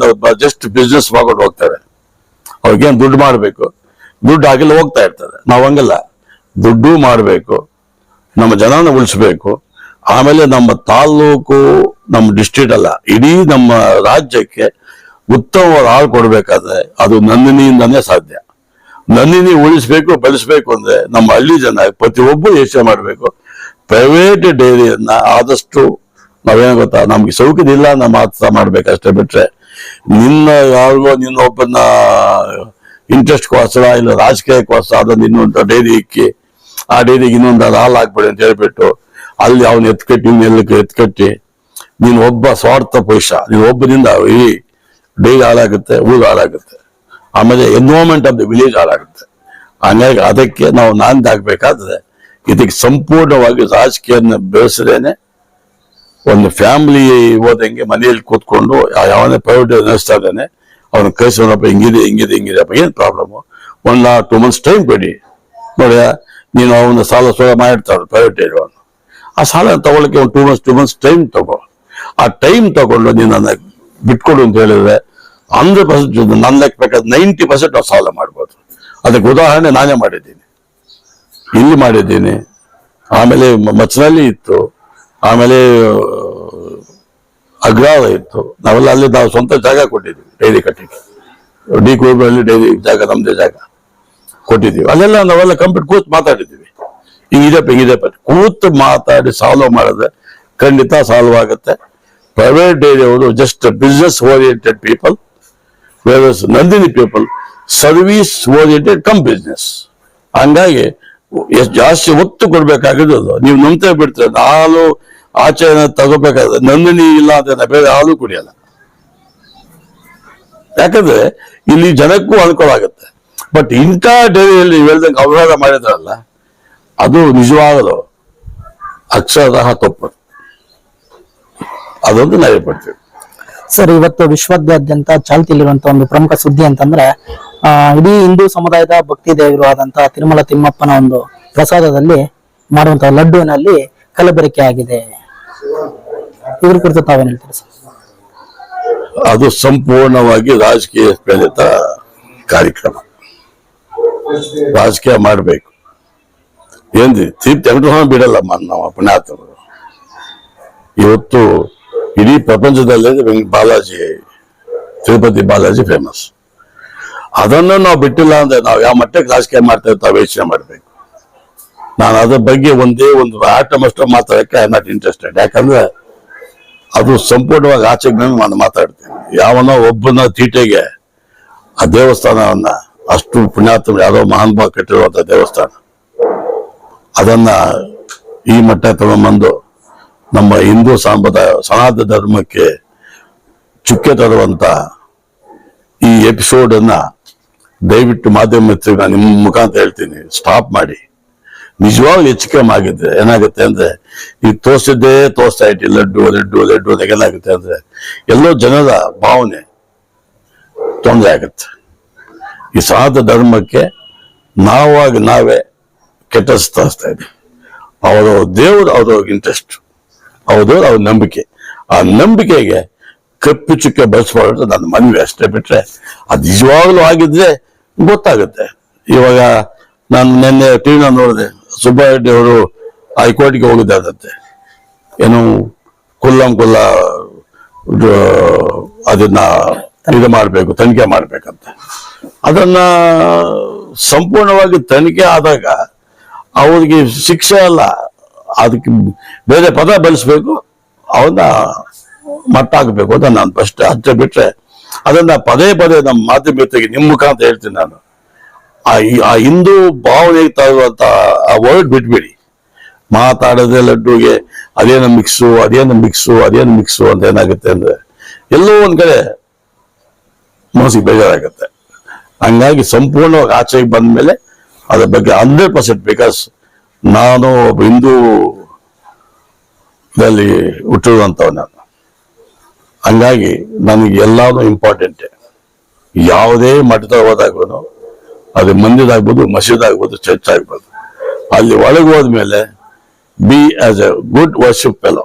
ಜಸ್ಟ್ ಬಿಸ್ನೆಸ್ ಮಾಡ್ಕೊಂಡು ಹೋಗ್ತಾರೆ. ಅವ್ರಿಗೇನು ದುಡ್ಡು ಮಾಡಬೇಕು? ದುಡ್ಡು ಆಗಿಲ್ಲ ಹೋಗ್ತಾ ಇರ್ತಾರೆ ನಾವು ಹಂಗಲ್ಲ. ದುಡ್ಡು ಮಾಡಬೇಕು. ನಮ್ಮ ಜನನ ಉಳಿಸ್ಬೇಕು. ಆಮೇಲೆ ನಮ್ಮ ತಾಲೂಕು ನಮ್ಮ ಡಿಸ್ಟ್ರಿಕ್ಟ್ ಅಲ್ಲ, ಇಡೀ ನಮ್ಮ ರಾಜ್ಯಕ್ಕೆ ಉತ್ತಮವಾದ ಹಾಳು ಕೊಡಬೇಕಾದ್ರೆ ಅದು ನಂದಿನಿಯಿಂದನೇ ಸಾಧ್ಯ. ನಂದಿನಿ ಉಳಿಸ್ಬೇಕು, ಬೆಳೆಸ್ಬೇಕು ಅಂದ್ರೆ ನಮ್ಮ ಹಳ್ಳಿ ಜನ ಪ್ರತಿಯೊಬ್ಬರು ಯೋಚನೆ ಮಾಡಬೇಕು. ಪ್ರೈವೇಟ್ ಡೈರಿಯನ್ನ ಆದಷ್ಟು ನಾವೇನು ಗೊತ್ತಾ, ನಮ್ಗೆ ಸೌಕರ್ಯ ನಮ್ಮ ಮಾತ್ರ ಮಾಡ್ಬೇಕಷ್ಟೇ ಬಿಟ್ರೆ, ನಿನ್ನ ಯಾರಿಗೋ ನಿನ್ನ ಒಬ್ಬನ ಇಂಟ್ರೆಸ್ಟ್ಗೋಸ್ಕರ ಇಲ್ಲ, ರಾಜಕೀಯಕ್ಕೋಸ್ಕರ ಅದನ್ನ ಇನ್ನೊಂದು ಡೈರಿ ಇಕ್ಕಿ ಆ ಡೈರಿಗೆ ಇನ್ನೊಂದು ಅದು ಹಾಲು ಹಾಕ್ಬೇಡಿ ಅಂತ ಹೇಳ್ಬಿಟ್ಟು ಅಲ್ಲಿ ಅವನು ಎತ್ಕಟ್ಟಿ ಇನ್ನೆಲ್ಲ ಎತ್ಕಟ್ಟಿ, ನೀನು ಒಬ್ಬ ಸ್ವಾರ್ಥ ಪುರುಷ, ನೀನು ಒಬ್ಬನಿಂದ ಇಡೀ ಡೈರಿ ಹಾಳಾಗುತ್ತೆ, ಊರು ಹಾಳಾಗುತ್ತೆ. ಆಮೇಲೆ ಎನ್ವೈರ್ಮೆಂಟ್ ಆಫ್ ದ ವಿಲೇಜ್ ಹಾಳಾಗುತ್ತೆ. ಹಂಗಾಗಿ ಅದಕ್ಕೆ ನಾವು ನಾಂದಿ ಆಗ್ಬೇಕಾದ್ರೆ ಇದಕ್ಕೆ ಸಂಪೂರ್ಣವಾಗಿ ರಾಜಕೀಯನ ಬೆಳೆಸದೇನೆ ಒಂದು ಫ್ಯಾಮಿಲಿ ಹೋದಂಗೆ ಮನೆಯಲ್ಲಿ ಕೂತ್ಕೊಂಡು ಯಾವನೇ ಪ್ರೈವೇಟ್ ನಡೆಸ್ತಾ ಇದ್ದಾನೆ, ಅವನ ಕಳಿಸೋಣಪ್ಪ ಹಿಂಗಿದೆ ಹಿಂಗಿದೆ ಹಿಂಗಿದೆ, ಅಪ್ಪ, ಏನು problem one or two months time ಕೊಡಿ. ನೋಡಿ ನೀನು ಅವನ ಸಾಲ ಸೋಲ ಮಾಡಿರ್ತಾನೆ ಪ್ರೈವೇಟ್ ಇರೋನು ಆ ಸಾಲ ತಗೊಳಕ್ಕೆ ಒಂದು two months two months time ತಗೋ. ಆ ಟೈಮ್ ತಗೊಂಡು ನೀನು ನನ್ನ ಬಿಟ್ಕೊಡು ಅಂತ ಹೇಳಿದ್ರೆ ಹಂಡ್ರೆಡ್ ಪರ್ಸೆಂಟ್ ನನ್ನ ಲೆಕ್ಕ ಬೇಕಾದ್ರೆ ನೈಂಟಿ ಪರ್ಸೆಂಟ್ ನಾವು ಸಾಲ ಮಾಡ್ಬೋದು. ಅದಕ್ಕೆ ಉದಾಹರಣೆ ನಾನೇ ಮಾಡಿದ್ದೀನಿ. ಇಲ್ಲಿ ಮಾಡಿದ್ದೀನಿ. ಆಮೇಲೆ ಮಚ್ಚನಲ್ಲಿ ಇತ್ತು. ಆಮೇಲೆ ಅಗ್ರಾವ ಇತ್ತು. ನಾವೆಲ್ಲ ಅಲ್ಲಿ ನಾವು ಸ್ವಂತ ಜಾಗ ಕೊಟ್ಟಿದ್ದೀವಿ, ಡೈರಿ ಕಟ್ಟಿಗೆ. ಡಿ ಕುರುಬಲ್ಲಿ ಡೈರಿ ಜಾಗ ನಮ್ಮದೇ ಜಾಗ ಕೊಟ್ಟಿದ್ದೀವಿ. ಅಲ್ಲೆಲ್ಲ ನಾವೆಲ್ಲ ಕಂಪ್ಲೀಟ್ ಕೂತ್ ಮಾತಾಡಿದ್ದೀವಿ. ಹಿಂಗಿದೆಪ್ಪ ಹಿಂಗಿದೆಪ್ಪ ಕೂತು ಮಾತಾಡಿ ಸಾಲ್ವ್ ಮಾಡಿದ್ರೆ ಖಂಡಿತ ಸಾಲ್ವ್ ಆಗುತ್ತೆ. ಪ್ರೈವೇಟ್ ಡೈರಿ ಅವರು just business oriented people whereas Nandini people service oriented cum business ಹಂಗಾಗಿ ಜಾಸ್ತಿ ಒತ್ತು ಕೊಡ್ಬೇಕಾಗಿದ್ದು ನೀವು ನಂಬ್ತಾ ಬಿಡ್ತೀರ, ಹಾಲು ಆಚರಣೆ ತಗೋಬೇಕಾದ್ರೆ ನಂದಿನಿ ಇಲ್ಲ ಅಂತ ಬೇರೆ ಹಾಲು ಕುಡಿಯಲ್ಲ. ಯಾಕಂದ್ರೆ ಇಲ್ಲಿ ಜನಕ್ಕೂ ಅನುಕೂಲ ಆಗುತ್ತೆ. ಬಟ್ ಇಂಥ ಡೈರಿಯಲ್ಲಿ ಹೇಳ್ದಂಗೆ ಅವ್ಯವಹಾರ ಮಾಡಿದ್ರಲ್ಲ, ಅದು ನಿಜವಾಗಲು ಅಕ್ಷರತಃ ತಪ್ಪು. ಅದೊಂದು ನಾವು ಪಡ್ತೀವಿ ಸರ್ ಇವತ್ತು ವಿಶ್ವದಾದ್ಯಂತ ಚಾಲ್ತಿಯಲ್ಲಿರುವಂತಹ ಒಂದು ಪ್ರಮುಖ ಸುದ್ದಿ ಅಂತಂದ್ರೆ ಆ, ಇಡೀ ಹಿಂದೂ ಸಮುದಾಯದ ಭಕ್ತಿ ದೇವರು ಆದಂತಹ ತಿರುಮಲ ತಿಮ್ಮಪ್ಪನ ಒಂದು ಪ್ರಸಾದದಲ್ಲಿ ಮಾಡುವಂತಹ ಲಡ್ಡುವಿನಲ್ಲಿ ಕಲಬೆರಕೆ ಆಗಿದೆ. ಇದ್ರ ಕುರಿತು ತಾವೇನ್ ಹೇಳ್ತೀರಿ ಸರ್? ಅದು ಸಂಪೂರ್ಣವಾಗಿ ರಾಜಕೀಯ ಪ್ರೇರಿತ ಕಾರ್ಯಕ್ರಮ. ರಾಜಕೀಯ ಮಾಡಬೇಕು. ಏನ್ರಿ ತೀರ್ಥ ಬಿಡಲ್ಲ ನಮ್ಮ ಪುಣ್ಯಾತ್ಮರು. ಇವತ್ತು ಇಡೀ ಪ್ರಪಂಚದಲ್ಲೇ ಬಾಲಾಜಿ, ತಿರುಪತಿ ಬಾಲಾಜಿ ಫೇಮಸ್ ಅದನ್ನು ನಾವು ಬಿಟ್ಟಿಲ್ಲ ಅಂದ್ರೆ ನಾವು ಯಾವ ಮಟ್ಟಕ್ಕೆ ರಾಜಕೀಯ ಮಾಡ್ತಾ ತಾವು ಯೋಚನೆ ಮಾಡಬೇಕು. ನಾನು ಅದ್ರ ಬಗ್ಗೆ ಒಂದೇ ಒಂದು ರಾಟ ಅಷ್ಟು ಮಾತಾಡಕ್ಕೆ ಐ ನಾಟ್ ಇಂಟ್ರೆಸ್ಟೆಡ್ ಯಾಕಂದ್ರೆ ಅದು ಸಂಪೂರ್ಣವಾಗಿ ಆಚೆಗೆ ನಾನು ಮಾತಾಡ್ತೀನಿ. ಯಾವನೋ ಒಬ್ಬನ ತೀಟೆಗೆ ಆ ದೇವಸ್ಥಾನವನ್ನ ಅಷ್ಟು ಪುಣ್ಯಾತ್ಮ, ಯಾರೋ ಮಹಾನುಭಾವ ಕಟ್ಟಿರುವಂತ ದೇವಸ್ಥಾನ. ಅದನ್ನ ಈ ಮಟ್ಟ ತಗೊಂಬಂದು ನಮ್ಮ ಹಿಂದೂ ಸಾಂಪ್ರದಾಯ ಸನಾತನ ಧರ್ಮಕ್ಕೆ ಚುಕ್ಕೆ ತರುವಂತ ಈ ಎಪಿಸೋಡ್ ಅನ್ನ ದಯವಿಟ್ಟು ಮಾಧ್ಯಮ ನಾನು ನಿಮ್ಮ ಮುಖಾಂತರ ಹೇಳ್ತೀನಿ. ಸ್ಟಾಪ್ ಮಾಡಿ. ನಿಜವಾಗ್ಲೂ ಹೆಚ್ಚು ಆಗುತ್ತೆ ಏನಾಗುತ್ತೆ ಅಂದ್ರೆ ಈಗ ತೋರಿಸಿದ್ದೇ ತೋರಿಸ್ತಾ ಇಟ್ಟು ಲಡ್ಡು ಲಡ್ಡು ಲಡ್ಡು ಅಂತ ಏನಾಗುತ್ತೆ ಅಂದ್ರೆ, ಎಲ್ಲೋ ಜನರ ಭಾವನೆ ತೊಂದರೆ ಆಗುತ್ತೆ. ಈ ಸನಾತನ ಧರ್ಮಕ್ಕೆ ನಾವಾಗಿ ನಾವೇ ಕೆಟ್ಟ ಇದ್ದೀವಿ. ಅವರ ದೇವರು ಅವರವ್ರಿಗೆ ಇಂಟ್ರೆಸ್ಟ್ ಹೌದು ಅವ್ರ ನಂಬಿಕೆ. ಆ ನಂಬಿಕೆಗೆ ಕಪ್ಪು ಚುಕ್ಕೆ ಬಳಸ್ಬಾರ್ದು ನನ್ನ ಮನವಿ ಅಷ್ಟೇ ಬಿಟ್ರೆ, ಅದು ನಿಜವಾಗ್ಲೂ ಆಗಿದ್ರೆ ಗೊತ್ತಾಗುತ್ತೆ. ಇವಾಗ ನಾನು ನಿನ್ನೆ ಟಿವಿನ ನೋಡಿದೆ, ಸುಬ್ಬಾರೆಡ್ಡಿ ಅವರು ಹೈಕೋರ್ಟ್ಗೆ ಹೋಗಿದ್ದಾರಂತೆ ಏನು ಕುಲ್ಲಂ ಕುಲ್ಲ ಅದನ್ನ ಇದು ಮಾಡಬೇಕು, ತನಿಖೆ ಮಾಡ್ಬೇಕಂತ. ಅದನ್ನ ಸಂಪೂರ್ಣವಾಗಿ ತನಿಖೆ ಆದಾಗ ಅವ್ರಿಗೆ ಶಿಕ್ಷೆ ಅಲ್ಲ ಅದಕ್ಕೆ ಬೇರೆ ಪದ ಬಳಸಬೇಕು, ಅವನ್ನ ಮಟ್ಟ ಹಾಕಬೇಕು ಅಂತ ನಾನು ಫಸ್ಟ್ ಹಚ್ಚ ಬಿಟ್ರೆ, ಅದನ್ನ ಪದೇ ಪದೇ ನಮ್ಮ ಮಾಧ್ಯಮಿಕತೆಗೆ ನಿಮ್ಮ ಮುಖಾಂತರ ಹೇಳ್ತೀನಿ ನಾನು. ಆ ಈ- ಹಿಂದೂ ಭಾವನೆಗೆ ತರುವಂತ ಆ ವರ್ಡ್ ಬಿಟ್ಬಿಡಿ. ಮಾತಾಡೋದೇ ಲಡ್ಡುಗೆ, ಅದೇನು ಮಿಕ್ಸು ಅದೇನು ಮಿಕ್ಸು ಅದೇನು ಮಿಕ್ಸು ಅಂತ ಏನಾಗುತ್ತೆ ಅಂದ್ರೆ, ಎಲ್ಲೋ ಒಂದ್ ಕಡೆ ಮನಸ್ಸಿಗೆ ಬೇಜಾರಾಗುತ್ತೆ. ಹಂಗಾಗಿ ಸಂಪೂರ್ಣವಾಗಿ ಆಚೆಗೆ ಬಂದ್ಮೇಲೆ ಅದ್ರ ಬಗ್ಗೆ ಹಂಡ್ರೆಡ್ ಪರ್ಸೆಂಟ್ ಬಿಕಾಸ್ ನಾನು ಒಬ್ಬ ಹಿಂದೂ ದಲ್ಲಿ ಹುಟ್ಟಿರುವಂತವ್ ನಾನು ಹಂಗಾಗಿ ನನಗೆ ಎಲ್ಲಾನು ಇಂಪಾರ್ಟೆಂಟ್ ಯಾವುದೇ ಮಠದ ಹೋದಾಗೂ ಅದು ಮಂದಿರಾಗ್ಬೋದು ಮಸೀದಾಗ್ಬೋದು ಚರ್ಚ್ ಆಗ್ಬೋದು. ಅಲ್ಲಿ ಒಳಗೆ ಹೋದ್ಮೇಲೆ be as a good worship fellow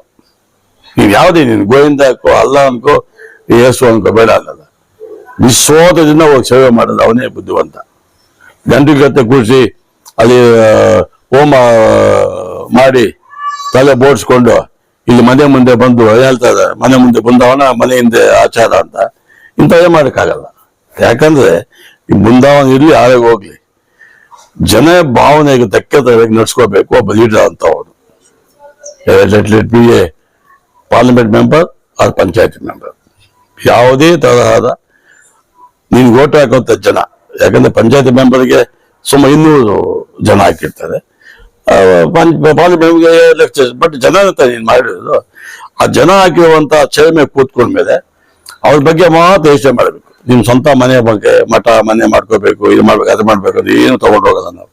ನೀವು ಯಾವುದೇ ನೀನು ಗೋವಿಂದ ಹಾಕೋ ಅಲ್ಲ ಅನ್ಕೋ ಯೇಸು ಅನ್ಕೋ ಬೇಡ ಅನ್ನಲ್ಲ ನಿಸ್ವಾರ್ಥದಿಂದ ಹೋಗಿ ಸೇವೆ ಮಾಡೋದು ಅವನೇ ಬುದ್ಧಿವಂತ. ಗಂಟು ಜೊತೆ ಕೂರಿಸಿ ಅಲ್ಲಿ ಹೋಮ ಮಾಡಿ ತಲೆ ಬೋಡ್ಸ್ಕೊಂಡು ಇಲ್ಲಿ ಮನೆ ಮುಂದೆ ಬಂದು ಹೇಳ್ತಾರೆ, ಮನೆ ಮುಂದೆ ಬಂದವನ ಮನೆ ಹಿಂದೆ ಆಚಾರ ಅಂತ. ಇಂಥವೇ ಮಾಡೋಕ್ಕಾಗಲ್ಲ. ಯಾಕಂದ್ರೆ ಬೃಂದಾವನ ಇರ್ಲಿ ಯಾರಿಗೆ ಹೋಗ್ಲಿ. ಜನ ಭಾವನೆಗೆ ಧಕ್ಕೆ ತರಬೇಕು ನಡ್ಸ್ಕೋಬೇಕು, ಒಬ್ಬ ಲೀಡರ್ ಅಂತ ಅವನು let be parliament member or panchayat member ಯಾವುದೇ ತರಹದ ನೀನು ಓಟ್ ಹಾಕುವಂತ ಜನ. ಯಾಕಂದ್ರೆ ಪಂಚಾಯತಿ ಮೆಂಬರ್ಗೆ ಸುಮಾರು ಇನ್ನೂರು ಜನ ಹಾಕಿರ್ತಾರೆ. ಪಾರ್ಲಿಮೆಂಟ್ಗೆ ಲೆಕ್ಚರ್ಸ್ ಬಟ್ ಜನ ನೀನು ಮಾಡಿರೋದು, ಆ ಜನ ಹಾಕಿರುವಂತ ಚೇರ್ಮೆ ಕೂತ್ಕೊಂಡ್ಮೇಲೆ ಅವ್ರ ಬಗ್ಗೆ ಮಾತ್ರ ಯೋಚನೆ ಮಾಡಬೇಕು. ನಿಮ್ ಸ್ವಂತ ಮನೆ ಬಗ್ಗೆ ಮಠ, ಮನೆ ಮಾಡ್ಕೋಬೇಕು, ಇದು ಮಾಡ್ಬೇಕು, ಅದು ಮಾಡ್ಬೇಕು ಅದು ಏನು ತಗೊಂಡೋಗಲ್ಲ ನಾವು.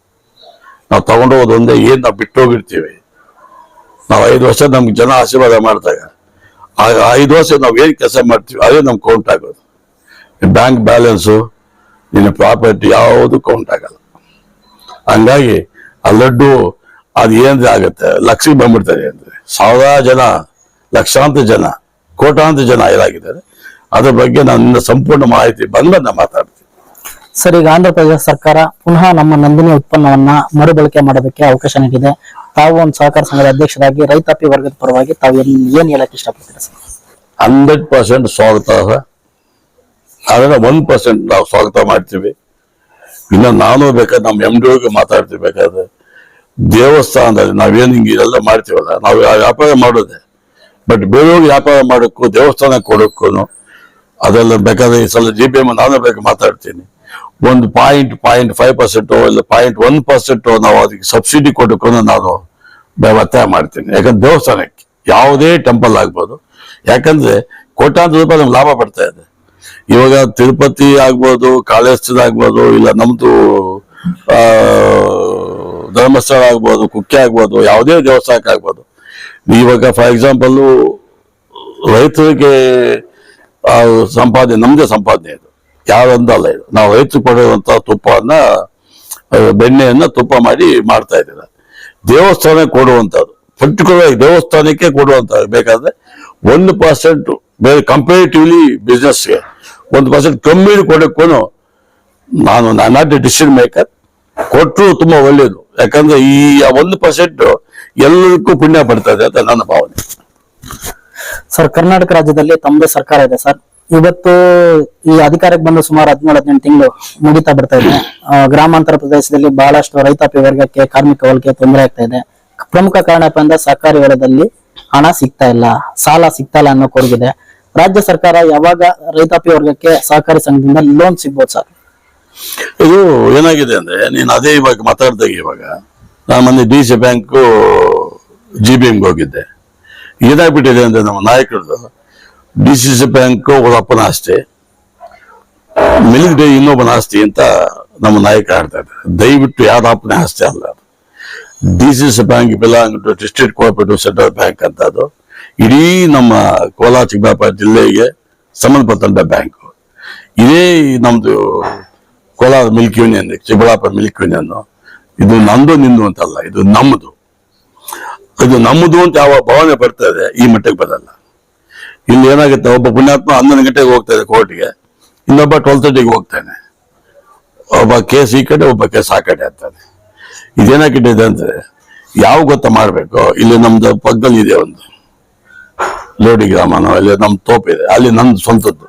ನಾವು ತಗೊಂಡೋಗೋದು ಒಂದೇ ಏನ್ ನಾವು ಬಿಟ್ಟೋಗಿರ್ತೀವಿ ನಾವು ಐದು ವರ್ಷ ನಮ್ಗೆ ಜನ ಆಶೀರ್ವಾದ ಮಾಡಿದಾಗ, ಆ ಐದು ವರ್ಷ ನಾವು ಏನ್ ಕೆಲಸ ಮಾಡ್ತೀವಿ, ಅದೇ ನಮ್ಗೆ ಕೌಂಟ್ ಆಗೋದು. ಬ್ಯಾಂಕ್ ಬ್ಯಾಲೆನ್ಸು ನಿನ್ನ ಪ್ರಾಪರ್ಟಿ ಯಾವುದು ಕೌಂಟ್ ಆಗಲ್ಲ. ಹಂಗಾಗಿ ಆ ಲಡ್ಡು ಅದು ಏನ್ ಆಗತ್ತೆ? ಲಕ್ಷಕ್ಕೆ ಬಂದ್ಬಿಡ್ತಾರೆ ಅಂದ್ರೆ ಸಾವಿರಾರು ಜನ ಲಕ್ಷಾಂತರ ಜನ ಕೋಟಾಂತರ ಜನ ಇದಾಗಿದ್ದಾರೆ ಅದ್ರ ಬಗ್ಗೆ ನನ್ನ ಸಂಪೂರ್ಣ ಮಾಹಿತಿ ಬಂದ ನಾನು ಮಾತಾಡ್ತೀನಿ. ಸರ್ ಈಗ ಆಂಧ್ರ ಪ್ರದೇಶ ಸರ್ಕಾರ ಪುನಃ ನಮ್ಮ ನಂದಿನಿ ಉತ್ಪನ್ನವನ್ನ ಮರುಬಳಕೆ ಮಾಡೋದಕ್ಕೆ ಅವಕಾಶ ನೀಡಿದೆ. ತಾವು ಒಂದು ಸಹಕಾರ ಸಂಘದ ಅಧ್ಯಕ್ಷರಾಗಿ ರೈತಾಪಿ ವರ್ಗದ ಪರವಾಗಿ ತಾವು ಏನ್ ಏನ್ ಹೇಳಕ್ ಇಷ್ಟಪಡ್ತೀರಾ ಸರ್? ಹಂಡ್ರೆಡ್ ಪರ್ಸೆಂಟ್ ಸ್ವಾಗತ. ಅದನ್ನ ಒನ್ ಪರ್ಸೆಂಟ್ ನಾವು ಸ್ವಾಗತ ಮಾಡ್ತೀವಿ. ಇನ್ನು ನಾನು ಬೇಕಾದ್ರೆ ನಮ್ಮ ಎಂ ಡಿ ಮಾತಾಡ್ತೀವಿ ಬೇಕಾದ್ರೆ. ದೇವಸ್ಥಾನದಲ್ಲಿ ನಾವೇನು ಹಿಂಗೆ ಇದೆಲ್ಲ ಮಾಡ್ತೀವಲ್ಲ, ನಾವು ವ್ಯಾಪಾರ ಮಾಡೋದೆ. ಬಟ್ ಬೇರೆಯವ್ರಿಗೆ ವ್ಯಾಪಾರ ಮಾಡೋಕ್ಕೂ ದೇವಸ್ಥಾನ ಕೊಡೋಕ್ಕೂ ಅದೆಲ್ಲ ಬೇಕಾದ್ರೆ ಈ ಸಲ ಜಿ ಪಿ ಎಂ ನಾನು ಬೇಕು ಮಾತಾಡ್ತೀನಿ. ಒಂದು ಪಾಯಿಂಟ್ ಪಾಯಿಂಟ್ ಫೈವ್ ಪರ್ಸೆಂಟ್ ಇಲ್ಲ ಪಾಯಿಂಟ್ ಒನ್ ಪರ್ಸೆಂಟ್ ನಾವು ಅದಕ್ಕೆ ಸಬ್ಸಿಡಿ ಕೊಡೋಕ್ಕೂ ನಾನು ಒತ್ತಾಯ ಮಾಡ್ತೀನಿ. ಯಾಕಂದ್ರೆ ದೇವಸ್ಥಾನಕ್ಕೆ ಯಾವುದೇ ಟೆಂಪಲ್ ಆಗ್ಬೋದು. ಯಾಕಂದ್ರೆ ಕೋಟ್ಯಾಂತರ ರೂಪಾಯಿ ನಮ್ಗೆ ಲಾಭ ಪಡ್ತಾ ಇದೆ. ಇವಾಗ ತಿರುಪತಿ ಆಗ್ಬೋದು, ಕಾಳೇಶ್ವರ ಆಗ್ಬೋದು, ಇಲ್ಲ ನಮ್ದು ಧರ್ಮಸ್ಥಳ ಆಗ್ಬೋದು, ಕುಕ್ಕೆ ಆಗ್ಬೋದು, ಯಾವುದೇ ದೇವಸ್ಥಾನಕ್ಕೆ ಆಗ್ಬೋದು. ಇವಾಗ ಫಾರ್ ಎಕ್ಸಾಂಪಲ್ ರೈತರಿಗೆ ಸಂಪಾದನೆ ನಮ್ಮದೇ ಸಂಪಾದನೆ ಇದು. ಯಾರಂದಲ್ಲ ಇದು. ನಾವು ರೈತರು ಕೊಡುವಂತ ತುಪ್ಪವನ್ನ ಬೆಣ್ಣೆಯನ್ನ ತುಪ್ಪ ಮಾಡಿ ಮಾಡ್ತಾ ಇದ್ದೀರ ದೇವಸ್ಥಾನಕ್ಕೆ ಕೊಡುವಂಥದ್ದು. ಪರ್ಟಿಕ್ಯುಲರ್ ದೇವಸ್ಥಾನಕ್ಕೆ ಕೊಡುವಂತ ಬೇಕಾದ್ರೆ ಒಂದು ಪರ್ಸೆಂಟ್ ಬೇರೆ ಕಂಪೇರಿಟಿವ್ಲಿ ಬಿಸ್ನೆಸ್ಗೆ ಒಂದು ಪರ್ಸೆಂಟ್ ಕಮ್ಮಿ ಕೊಡೋಕ್ಕೂ ನಾನು ನಾಟ್ ಡಿಸಿಷನ್ ಮೇಕರ್ ಕೊಟ್ಟರು ತುಂಬ ಒಳ್ಳೇದು. ಯಾಕಂದ್ರೆ ಈ ಒಂದು ಪರ್ಸೆಂಟ್ ಎಲ್ಲದಕ್ಕೂ ಪುಣ್ಯ ಬರ್ತದೆ ಅಂತ ನನ್ನ ಭಾವನೆ. ಸರ್, ಕರ್ನಾಟಕ ರಾಜ್ಯದಲ್ಲಿ ತಮ್ಮದೇ ಸರ್ಕಾರ ಇದೆ, ಸರ್. ಇವತ್ತು ಈ ಅಧಿಕಾರಕ್ಕೆ ಬಂದು ಸುಮಾರು ಹದಿನೇಳು, ಹದಿನೆಂಟು ತಿಂಗಳು ಮುಗಿತಾ ಬರ್ತಾ ಇದೆ. ಗ್ರಾಮಾಂತರ ಪ್ರದೇಶದಲ್ಲಿ ಬಹಳಷ್ಟು ರೈತಾಪಿ ವರ್ಗಕ್ಕೆ ಕಾರ್ಮಿಕ ವರ್ಗಕ್ಕೆ ತೊಂದರೆ ಆಗ್ತಾ ಇದೆ. ಪ್ರಮುಖ ಕಾರಣ ಏನಪ್ಪ ಅಂದ್ರೆ ಸರ್ಕಾರಿ ವಲಯದಲ್ಲಿ ಹಣ ಸಿಗ್ತಾ ಇಲ್ಲ, ಸಾಲ ಸಿಗ್ತಾ ಇಲ್ಲ ಅನ್ನೋ ಕೊರಗಿದೆ ರಾಜ್ಯ ಸರ್ಕಾರ ಯಾವಾಗ ರೈತಾಪಿ ವರ್ಗಕ್ಕೆ ಸಹಕಾರಿ ಸಂಘದಿಂದ ಲೋನ್ ಸಿಗ್ಬೋದು, ಸರ್? ಇದು ಏನಾಗಿದೆ ಅಂದ್ರೆ, ನೀನು ಅದೇ ಇವಾಗ ಮಾತಾಡ್ದಾಗ ಇವಾಗ, ನಾನು ಮೊನ್ನೆ D C bank G B ಎಮ್ಗೆ ಹೋಗಿದ್ದೆ. ಏನಾಗ್ಬಿಟ್ಟಿದೆ ಅಂದ್ರೆ ನಮ್ಮ ನಾಯಕರದು, ಡಿ ಸಿ ಸಿ ಬ್ಯಾಂಕು ಒಬ್ಬನ ಆಸ್ತಿ ಮಿಲ್ಕ್ ಡೇ ಇನ್ನೊಬ್ಬನ ಆಸ್ತಿ ಅಂತ ನಮ್ಮ ನಾಯಕ ಆಡ್ತಾ ಇದ್ದಾರೆ. ದಯವಿಟ್ಟು ಯಾರ ಅಪ್ಪನ ಆಸ್ತಿ ಅಲ್ಲ D C C bank belong to district cooperative central bank ಅಂತ ಅದು. ಇಡೀ ನಮ್ಮ ಕೋಲಾರ ಚಿಕ್ಕಬಳ್ಳಾಪುರ ಜಿಲ್ಲೆಗೆ ಸಂಬಂಧಪಟ್ಟಂತ ಬ್ಯಾಂಕು. ಇದೇ ನಮ್ದು Kolar milk union Chikkaballapur milk union. ಇದು ನಂದು, ನಿಂದು ಅಂತಲ್ಲ, ಇದು ನಮ್ಮದು ಇದು ನಮ್ಮದು ಅಂತ ಯಾವ ಭಾವನೆ ಬರ್ತದೆ ಈ ಮಟ್ಟಕ್ಕೆ ಬರಲ್ಲ. ಇಲ್ಲಿ ಏನಾಗುತ್ತೆ, ಒಬ್ಬ ಪುಣ್ಯಾತ್ಮ ಹನ್ನೊಂದು ಗಂಟೆಗೆ ಹೋಗ್ತಾನೆ ಕೋರ್ಟ್ಗೆ, ಇನ್ನೊಬ್ಬ ಟ್ವೆಲ್ ತರ್ಟಿಗೆ ಹೋಗ್ತಾನೆ. ಒಬ್ಬ ಕೇಸ್ ಈ ಕಡೆ, ಒಬ್ಬ ಕೇಸ್ ಆ ಕಡೆ ಆಗ್ತಾನೆ. ಇದೇನಾಗಿಟ್ಟಿದೆ ಅಂದ್ರೆ, ಯಾವ ಗೊತ್ತ ಮಾಡ್ಬೇಕು? ಇಲ್ಲಿ ನಮ್ದು ಪಕ್ಕದಲ್ಲಿ ಇದೆ ಒಂದು ಲೋಡಿ ಗ್ರಾಮನೋ ಅಲ್ಲಿ ನಮ್ಮ ತೋಪ ಇದೆ, ಅಲ್ಲಿ ನಂದು ಸ್ವಂತದ್ದು.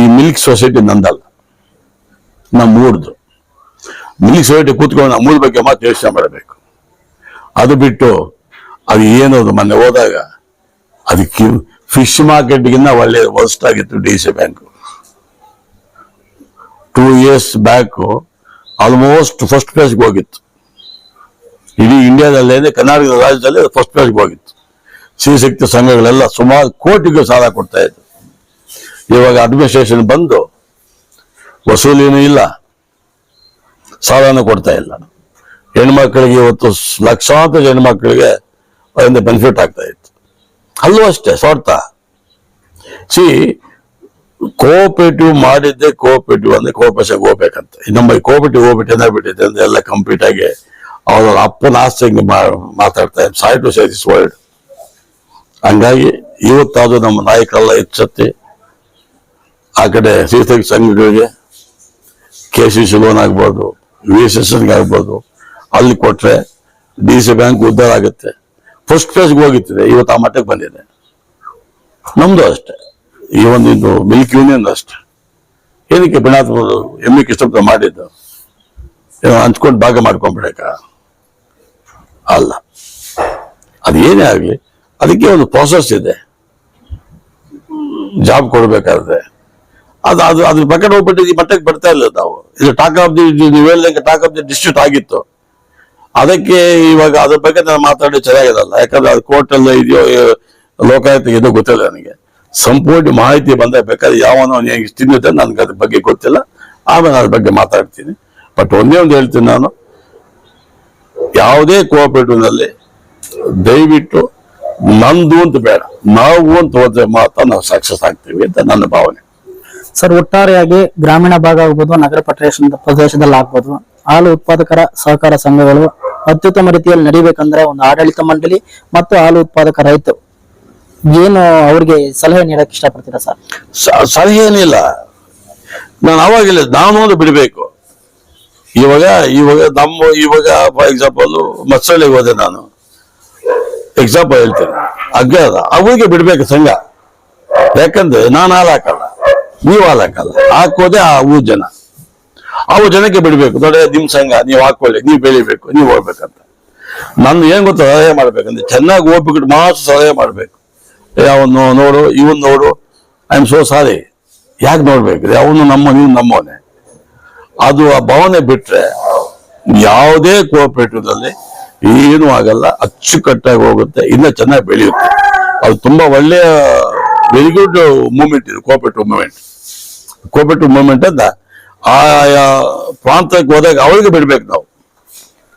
ಈ ಮಿಲ್ಕ್ ಸೊಸೈಟಿ ನಂದಲ್ಲ. ನಮ್ಮ ಊರ್ದು ಮಿಲ್ಕ್ ಸೊಸೈಟಿ ಕೂತ್ಕೊಂಡು ಊರ್ ಬಗ್ಗೆ ಮಾತ್ರ ಯೋಚನೆ ಮಾಡಬೇಕು. ಅದು ಬಿಟ್ಟು ಅದು ಏನದು ಮೊನ್ನೆ ಹೋದಾಗ ಅದಕ್ಕೆ ಫಿಶ್ ಮಾರ್ಕೆಟ್ಗಿನ್ನ ಒಳ್ಳೆ ವರ್ಸ್ಟ್ ಆಗಿತ್ತು D C bank. Two years back almost first ಪ್ಲೇಸ್ಗೆ ಹೋಗಿತ್ತು. ಇಡೀ ಇಂಡಿಯಾದಲ್ಲೇನೆ ಕರ್ನಾಟಕ ರಾಜ್ಯದಲ್ಲೇ ಫಸ್ಟ್ ಪ್ಲೇಸ್ಗೆ ಹೋಗಿತ್ತು. ಶಿವಶಕ್ತಿ ಸಂಘಗಳೆಲ್ಲ ಸುಮಾರು ಕೋಟಿಗೂ ಸಾಲ ಕೊಡ್ತಾ ಇತ್ತು ಇವಾಗ ಅಡ್ಮಿನಿಸ್ಟ್ರೇಷನ್ ಬಂದು ವಸೂಲಿನೂ ಇಲ್ಲ. ಸಾಲನೂ ಕೊಡ್ತಾ ಇಲ್ಲ. ಹೆಣ್ಮಕ್ಳಿಗೆ ಇವತ್ತು ಲಕ್ಷಾಂತರ ಹೆಣ್ಮಕ್ಳಿಗೆ ಅದರಿಂದ ಬೆನಿಫಿಟ್ ಆಗ್ತಾ ಇತ್ತು. ಅಲ್ಲೂ ಅಷ್ಟೇ, ಸ್ವಾರ್ಥ. ಸಿ ಕೋಆಪರೇಟಿವ್ ಮಾಡಿದ್ದೆ ಕೋಆಪರೇಟಿವ್ ಅಂದ್ರೆ ಕೋಆಪರೇಷನ್ ಹೋಗ್ಬೇಕಂತ. ನಮ್ಮ ಕೋಆಪರೇಟಿವ್ ಹೋಗ್ಬಿಟ್ಟು ಏನಾಗ್ಬಿಟ್ಟಿದೆ ಅಂದ್ರೆ ಎಲ್ಲ ಕಂಪ್ಲೀಟ್ ಆಗಿ ಅವ್ರ ಅಪ್ಪನ ಆಸ್ತಿ ಹಿಂಗೆ ಮಾತಾಡ್ತಾ sorry to say this world. ಹಂಗಾಗಿ ಇವತ್ತಾದ್ರೂ ನಮ್ಮ ನಾಯಕರೆಲ್ಲ ಎಚ್ಚೆತ್ತಿ ಆ ಕಡೆ ಶ್ರೀಶಕ್ತಿ ಸಂಘಗಳಿಗೆ ಕೆ ಸಿ ಸಿ ಲೋನ್ ಆಗ್ಬೋದು ವಿ ಎಸ್ ಎಸ್ ಆಗ್ಬೋದು, ಅಲ್ಲಿ ಕೊಟ್ಟರೆ ಡಿ ಸಿ ಬ್ಯಾಂಕ್ ಉದ್ದಾರ ಆಗುತ್ತೆ. ಫಸ್ಟ್ ಕ್ಲಾಸ್ಗೆ ಹೋಗಿತ್ತಿದೆ ಇವತ್ತು ಆ ಮಟ್ಟಕ್ಕೆ ಬಂದಿದೆ. ನಮ್ದು ಅಷ್ಟೇ. ಈ ಒಂದು ಇದು ಮಿಲ್ಕ್ ಯೂನಿಯನ್ ಅಷ್ಟೆ. ಏನಕ್ಕೆ ಬಿಣಾತ್ಮರು ಎಮ್ಮೆ ಇಷ್ಟಪಟ್ಟು ಮಾಡಿದ್ದು? ಏನೋ ಹಂಚ್ಕೊಂಡು ಭಾಗ ಮಾಡ್ಕೊಂಡ್ಬಿಡಕ ಅಲ್ಲ. ಅದು ಏನೇ ಆಗಲಿ, ಅದಕ್ಕೆ ಒಂದು ಪ್ರಾಸೆಸ್ ಇದೆ. ಜಾಬ್ ಕೊಡ್ಬೇಕಾದ್ರೆ. ಅದು ಅದು ಅದ್ರ ಬಗ್ಗೆ ಹೋಗ್ಬಿಟ್ಟು ಈ ಮಟ್ಟಕ್ಕೆ ಬರ್ತಾ ಇಲ್ಲ ನಾವು. ಇದು ಟಾಕ್ ಆಫ್ ದಿ ನೀವು ಟಾಕ್ ಆಫ್ ದಿ ಡಿಸ್ಟ್ರಿಕ್ಟ್ ಆಗಿತ್ತು. ಅದಕ್ಕೆ ಇವಾಗ ಅದ್ರ ಬಗ್ಗೆ ನಾನು ಮಾತಾಡಿ ಚೆನ್ನಾಗಿರಲ್ಲ. ಯಾಕಂದ್ರೆ ಅದು ಕೋರ್ಟ್ ಇದೆಯೋ ಲೋಕಾಯುಕ್ತ ಏನೋ ಗೊತ್ತಿಲ್ಲ ನನಗೆ. ಸಂಪೂರ್ಣ ಮಾಹಿತಿ ಬಂದ ಬೇಕಾದ್ರೆ ಯಾವನೋ ಹೇಗೆ ತಿನ್ನುತ್ತೆ ನನ್ಗೆ ಅದ್ರ ಬಗ್ಗೆ ಗೊತ್ತಿಲ್ಲ. ಆಮೇಲೆ ಅದ್ರ ಬಗ್ಗೆ ಮಾತಾಡ್ತೀನಿ. ಬಟ್ ಒಂದೇ ಒಂದು ಹೇಳ್ತೀನಿ ನಾನು. ಯಾವುದೇ ಕೋಆಪರೇಟಿವ್ನಲ್ಲಿ ದಯವಿಟ್ಟು ನಂದು ಅಂತ ಬೇಡ. ನಾವು ಅಂತ ಹೋದ್ರೆ ಮಾತ್ರ ನಾವು ಸಕ್ಸಸ್ ಆಗ್ತೀವಿ ಅಂತ ನನ್ನ ಭಾವನೆ. ಸರ್, ಒಟ್ಟಾರೆಯಾಗಿ ಗ್ರಾಮೀಣ ಭಾಗ ಆಗ್ಬೋದು, ನಗರ ಪ್ರದೇಶದ ಪ್ರದೇಶದಲ್ಲಿ ಆಗ್ಬೋದು. ಹಾಲು ಉತ್ಪಾದಕರ ಸಹಕಾರ ಸಂಘಗಳು ಅತ್ಯುತ್ತಮ ರೀತಿಯಲ್ಲಿ ನಡಿಬೇಕಂದ್ರೆ ಒಂದು ಆಡಳಿತ ಮಂಡಳಿ ಮತ್ತು ಹಾಲು ಉತ್ಪಾದಕ ರೈತರು. ಏನು ಅವ್ರಿಗೆ ಸಲಹೆ ನೀಡಕ್ ಇಷ್ಟಪಡ್ತೀರಾ ಸರ್? ಸಲಹೆ ಏನಿಲ್ಲ ನಾನು ಅವಾಗಿಲ್ಲ ನಾನು ಒಂದು ಬಿಡಬೇಕು. ಇವಾಗ ಇವಾಗ ನಮ್ಮ, ಇವಾಗ ಫಾರ್ ಎಕ್ಸಾಂಪಲ್ ಮತ್ಸಳ್ಳಿಗೆ ಹೋದೆ ನಾನು. ಎಕ್ಸಾಂಪಲ್ ಹೇಳ್ತೇನೆ. ಅಗ್ಗ ಅದ. ಅವ್ರಿಗೆ ಬಿಡ್ಬೇಕು ಸಂಘ. ಯಾಕಂದ್ರೆ ನಾನು ಹಾಲು ಹಾಕಲ್ಲ. ನೀವು ಹಾಲಕ್ಕಲ್ಲ ಹಾಕೋದೆ ಆ ಊರ್ ಜನ. ಊರ್ ಜನಕ್ಕೆ ಬಿಡ್ಬೇಕು. ದೊಡ್ಡ ನಿಮ್ ಸಂಘ, ನೀವು ಹಾಕೊಳ್ಳಿ, ನೀವು ಬೆಳಿಬೇಕು, ನೀವು ಹೋಗ್ಬೇಕಂತ. ನಾನು ಏನ್ ಗೊತ್ತ ಸಲಹೆ ಮಾಡ್ಬೇಕಂದ್ರೆ, ಚೆನ್ನಾಗಿ ಹೋಗ್ಬಿಟ್ಟು ಮಾತ್ರ ಸಲಹೆ ಮಾಡ್ಬೇಕು. ಅವನು ನೋಡು, ಇವನ್ ನೋಡು, ಐ ಆಮ್ ಸೋ ಸಾರಿ. ಯಾಕೆ ನೋಡ್ಬೇಕು? ಅವನು ನಮ್ಮ, ನೀವು ನಮ್ಮವನೇ. ಅದು ಆ ಭಾವನೆ ಬಿಟ್ರೆ ಯಾವುದೇ ಕೋಆಪರೇಟಿವ್ನಲ್ಲಿ ಏನು ಆಗಲ್ಲ. ಅಚ್ಚುಕಟ್ಟಾಗಿ ಹೋಗುತ್ತೆ, ಇನ್ನ ಚೆನ್ನಾಗಿ ಬೆಳೆಯುತ್ತೆ. ಅದು ತುಂಬಾ ಒಳ್ಳೆಯ ವೆರಿ ಗುಡ್ ಮೂಮೆಂಟ್ ಇದು ಕೋಆಪರೇಟಿವ್ ಮೂಮೆಂಟ್ ಕೋಆಪರೇಟಿವ್ ಮೂಮೆಂಟ್ ಅಂತ ಆಯಾ ಪ್ರಾಂತಕ್ಕೆ ಹೋದಾಗ ಅವರಿಗೆ ಬಿಡ್ಬೇಕು ನಾವು.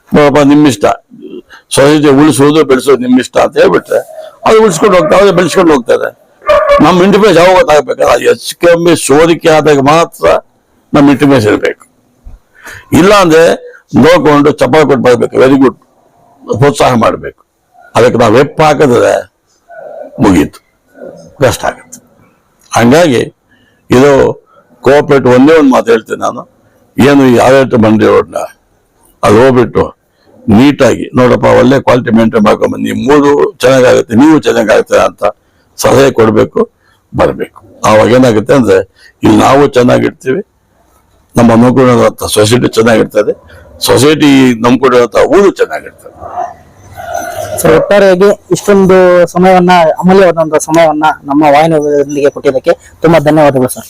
ನೋಡಪ್ಪ ನಿಮ್ಮಿಷ್ಟ. ಸೊಸೈಟಿ ಉಳಿಸೋದು, ಬೆಳೆಸೋದು ನಿಮ್ಮಿಷ್ಟ ಅಂತ ಹೇಳ್ಬಿಟ್ರೆ ಅದು ಉಳಿಸ್ಕೊಂಡು ಅವ್ರಿಗೆ ಬೆಳೆಸ್ಕೊಂಡು ಹೋಗ್ತಾರೆ ನಮ್ಮ ಇಂಟಿಮೇಜ್ ಯಾವಾಗ ಗೊತ್ತಾಗಬೇಕಲ್ಲ? ಹೆಚ್ಚು ಸೋರಿಕೆ ಆದಾಗ ಮಾತ್ರ ನಮ್ಮ ಇಂಟಿಮೇಜ್ ಇರಬೇಕು. ಇಲ್ಲ ಅಂದ್ರೆ ನೋಡ್ಕೊಂಡು ಚಪ್ಪಾಳೆ ಕೊಟ್ಟು ಬರ್ಬೇಕು ವೆರಿ ಗುಡ್ ಪ್ರೋತ್ಸಾಹ ಮಾಡಬೇಕು. ಅದಕ್ಕೆ ನಾವು ವೆಪ್ ಹಾಕಿದ್ರೆ ಮುಗೀತು. ಕಷ್ಟ ಆಗುತ್ತೆ. ಹಂಗಾಗಿ ಇದು ಕೋಆಪರೇಟ್ ಒಂದೇ ಒಂದು ಮಾತು ಹೇಳ್ತೀನಿ ನಾನು. ಏನು ಈ ಆಡಳಿತ ರೋಡ್ನ? ಅಲ್ಲಿ ಹೋಗ್ಬಿಟ್ಟು ನೀಟಾಗಿ, ನೋಡಪ್ಪ, ಒಳ್ಳೆ ಕ್ವಾಲಿಟಿ ಮೇಂಟೈನ್ ಮಾಡ್ಕೊಂಬಂದು ನೀವು ಮೂರು ಚೆನ್ನಾಗಾಗುತ್ತೆ, ನೀವು ಚೆನ್ನಾಗಾಗುತ್ತೆ ಅಂತ ಸಲಹೆ ಕೊಡಬೇಕು, ಬರಬೇಕು. ಆವಾಗ ಏನಾಗುತ್ತೆ ಅಂದರೆ, ಇಲ್ಲಿ ನಾವು ಚೆನ್ನಾಗಿರ್ತೀವಿ, ನಮ್ಮ ನಂಬ್ಕೊಂಡಿರುವಂತ ಸೊಸೈಟಿ ಚೆನ್ನಾಗಿರ್ತದೆ ಸೊಸೈಟಿ ನಂಬಿಕೊಂಡಿರುವಂಥ ಊರು ಚೆನ್ನಾಗಿರ್ತದೆ. ಒಟ್ಟಾರೆಯಾಗಿ ಇಷ್ಟೊಂದು ಸಮಯವನ್ನ ಅಮೂಲ್ಯವಾದಂತಹ ಸಮಯವನ್ನ ನಮ್ಮ ವಾಹಿನಿಯೊಂದಿಗೆ ಕೊಟ್ಟಿದ್ದಕ್ಕೆ ತುಂಬಾ ಧನ್ಯವಾದಗಳು ಸರ್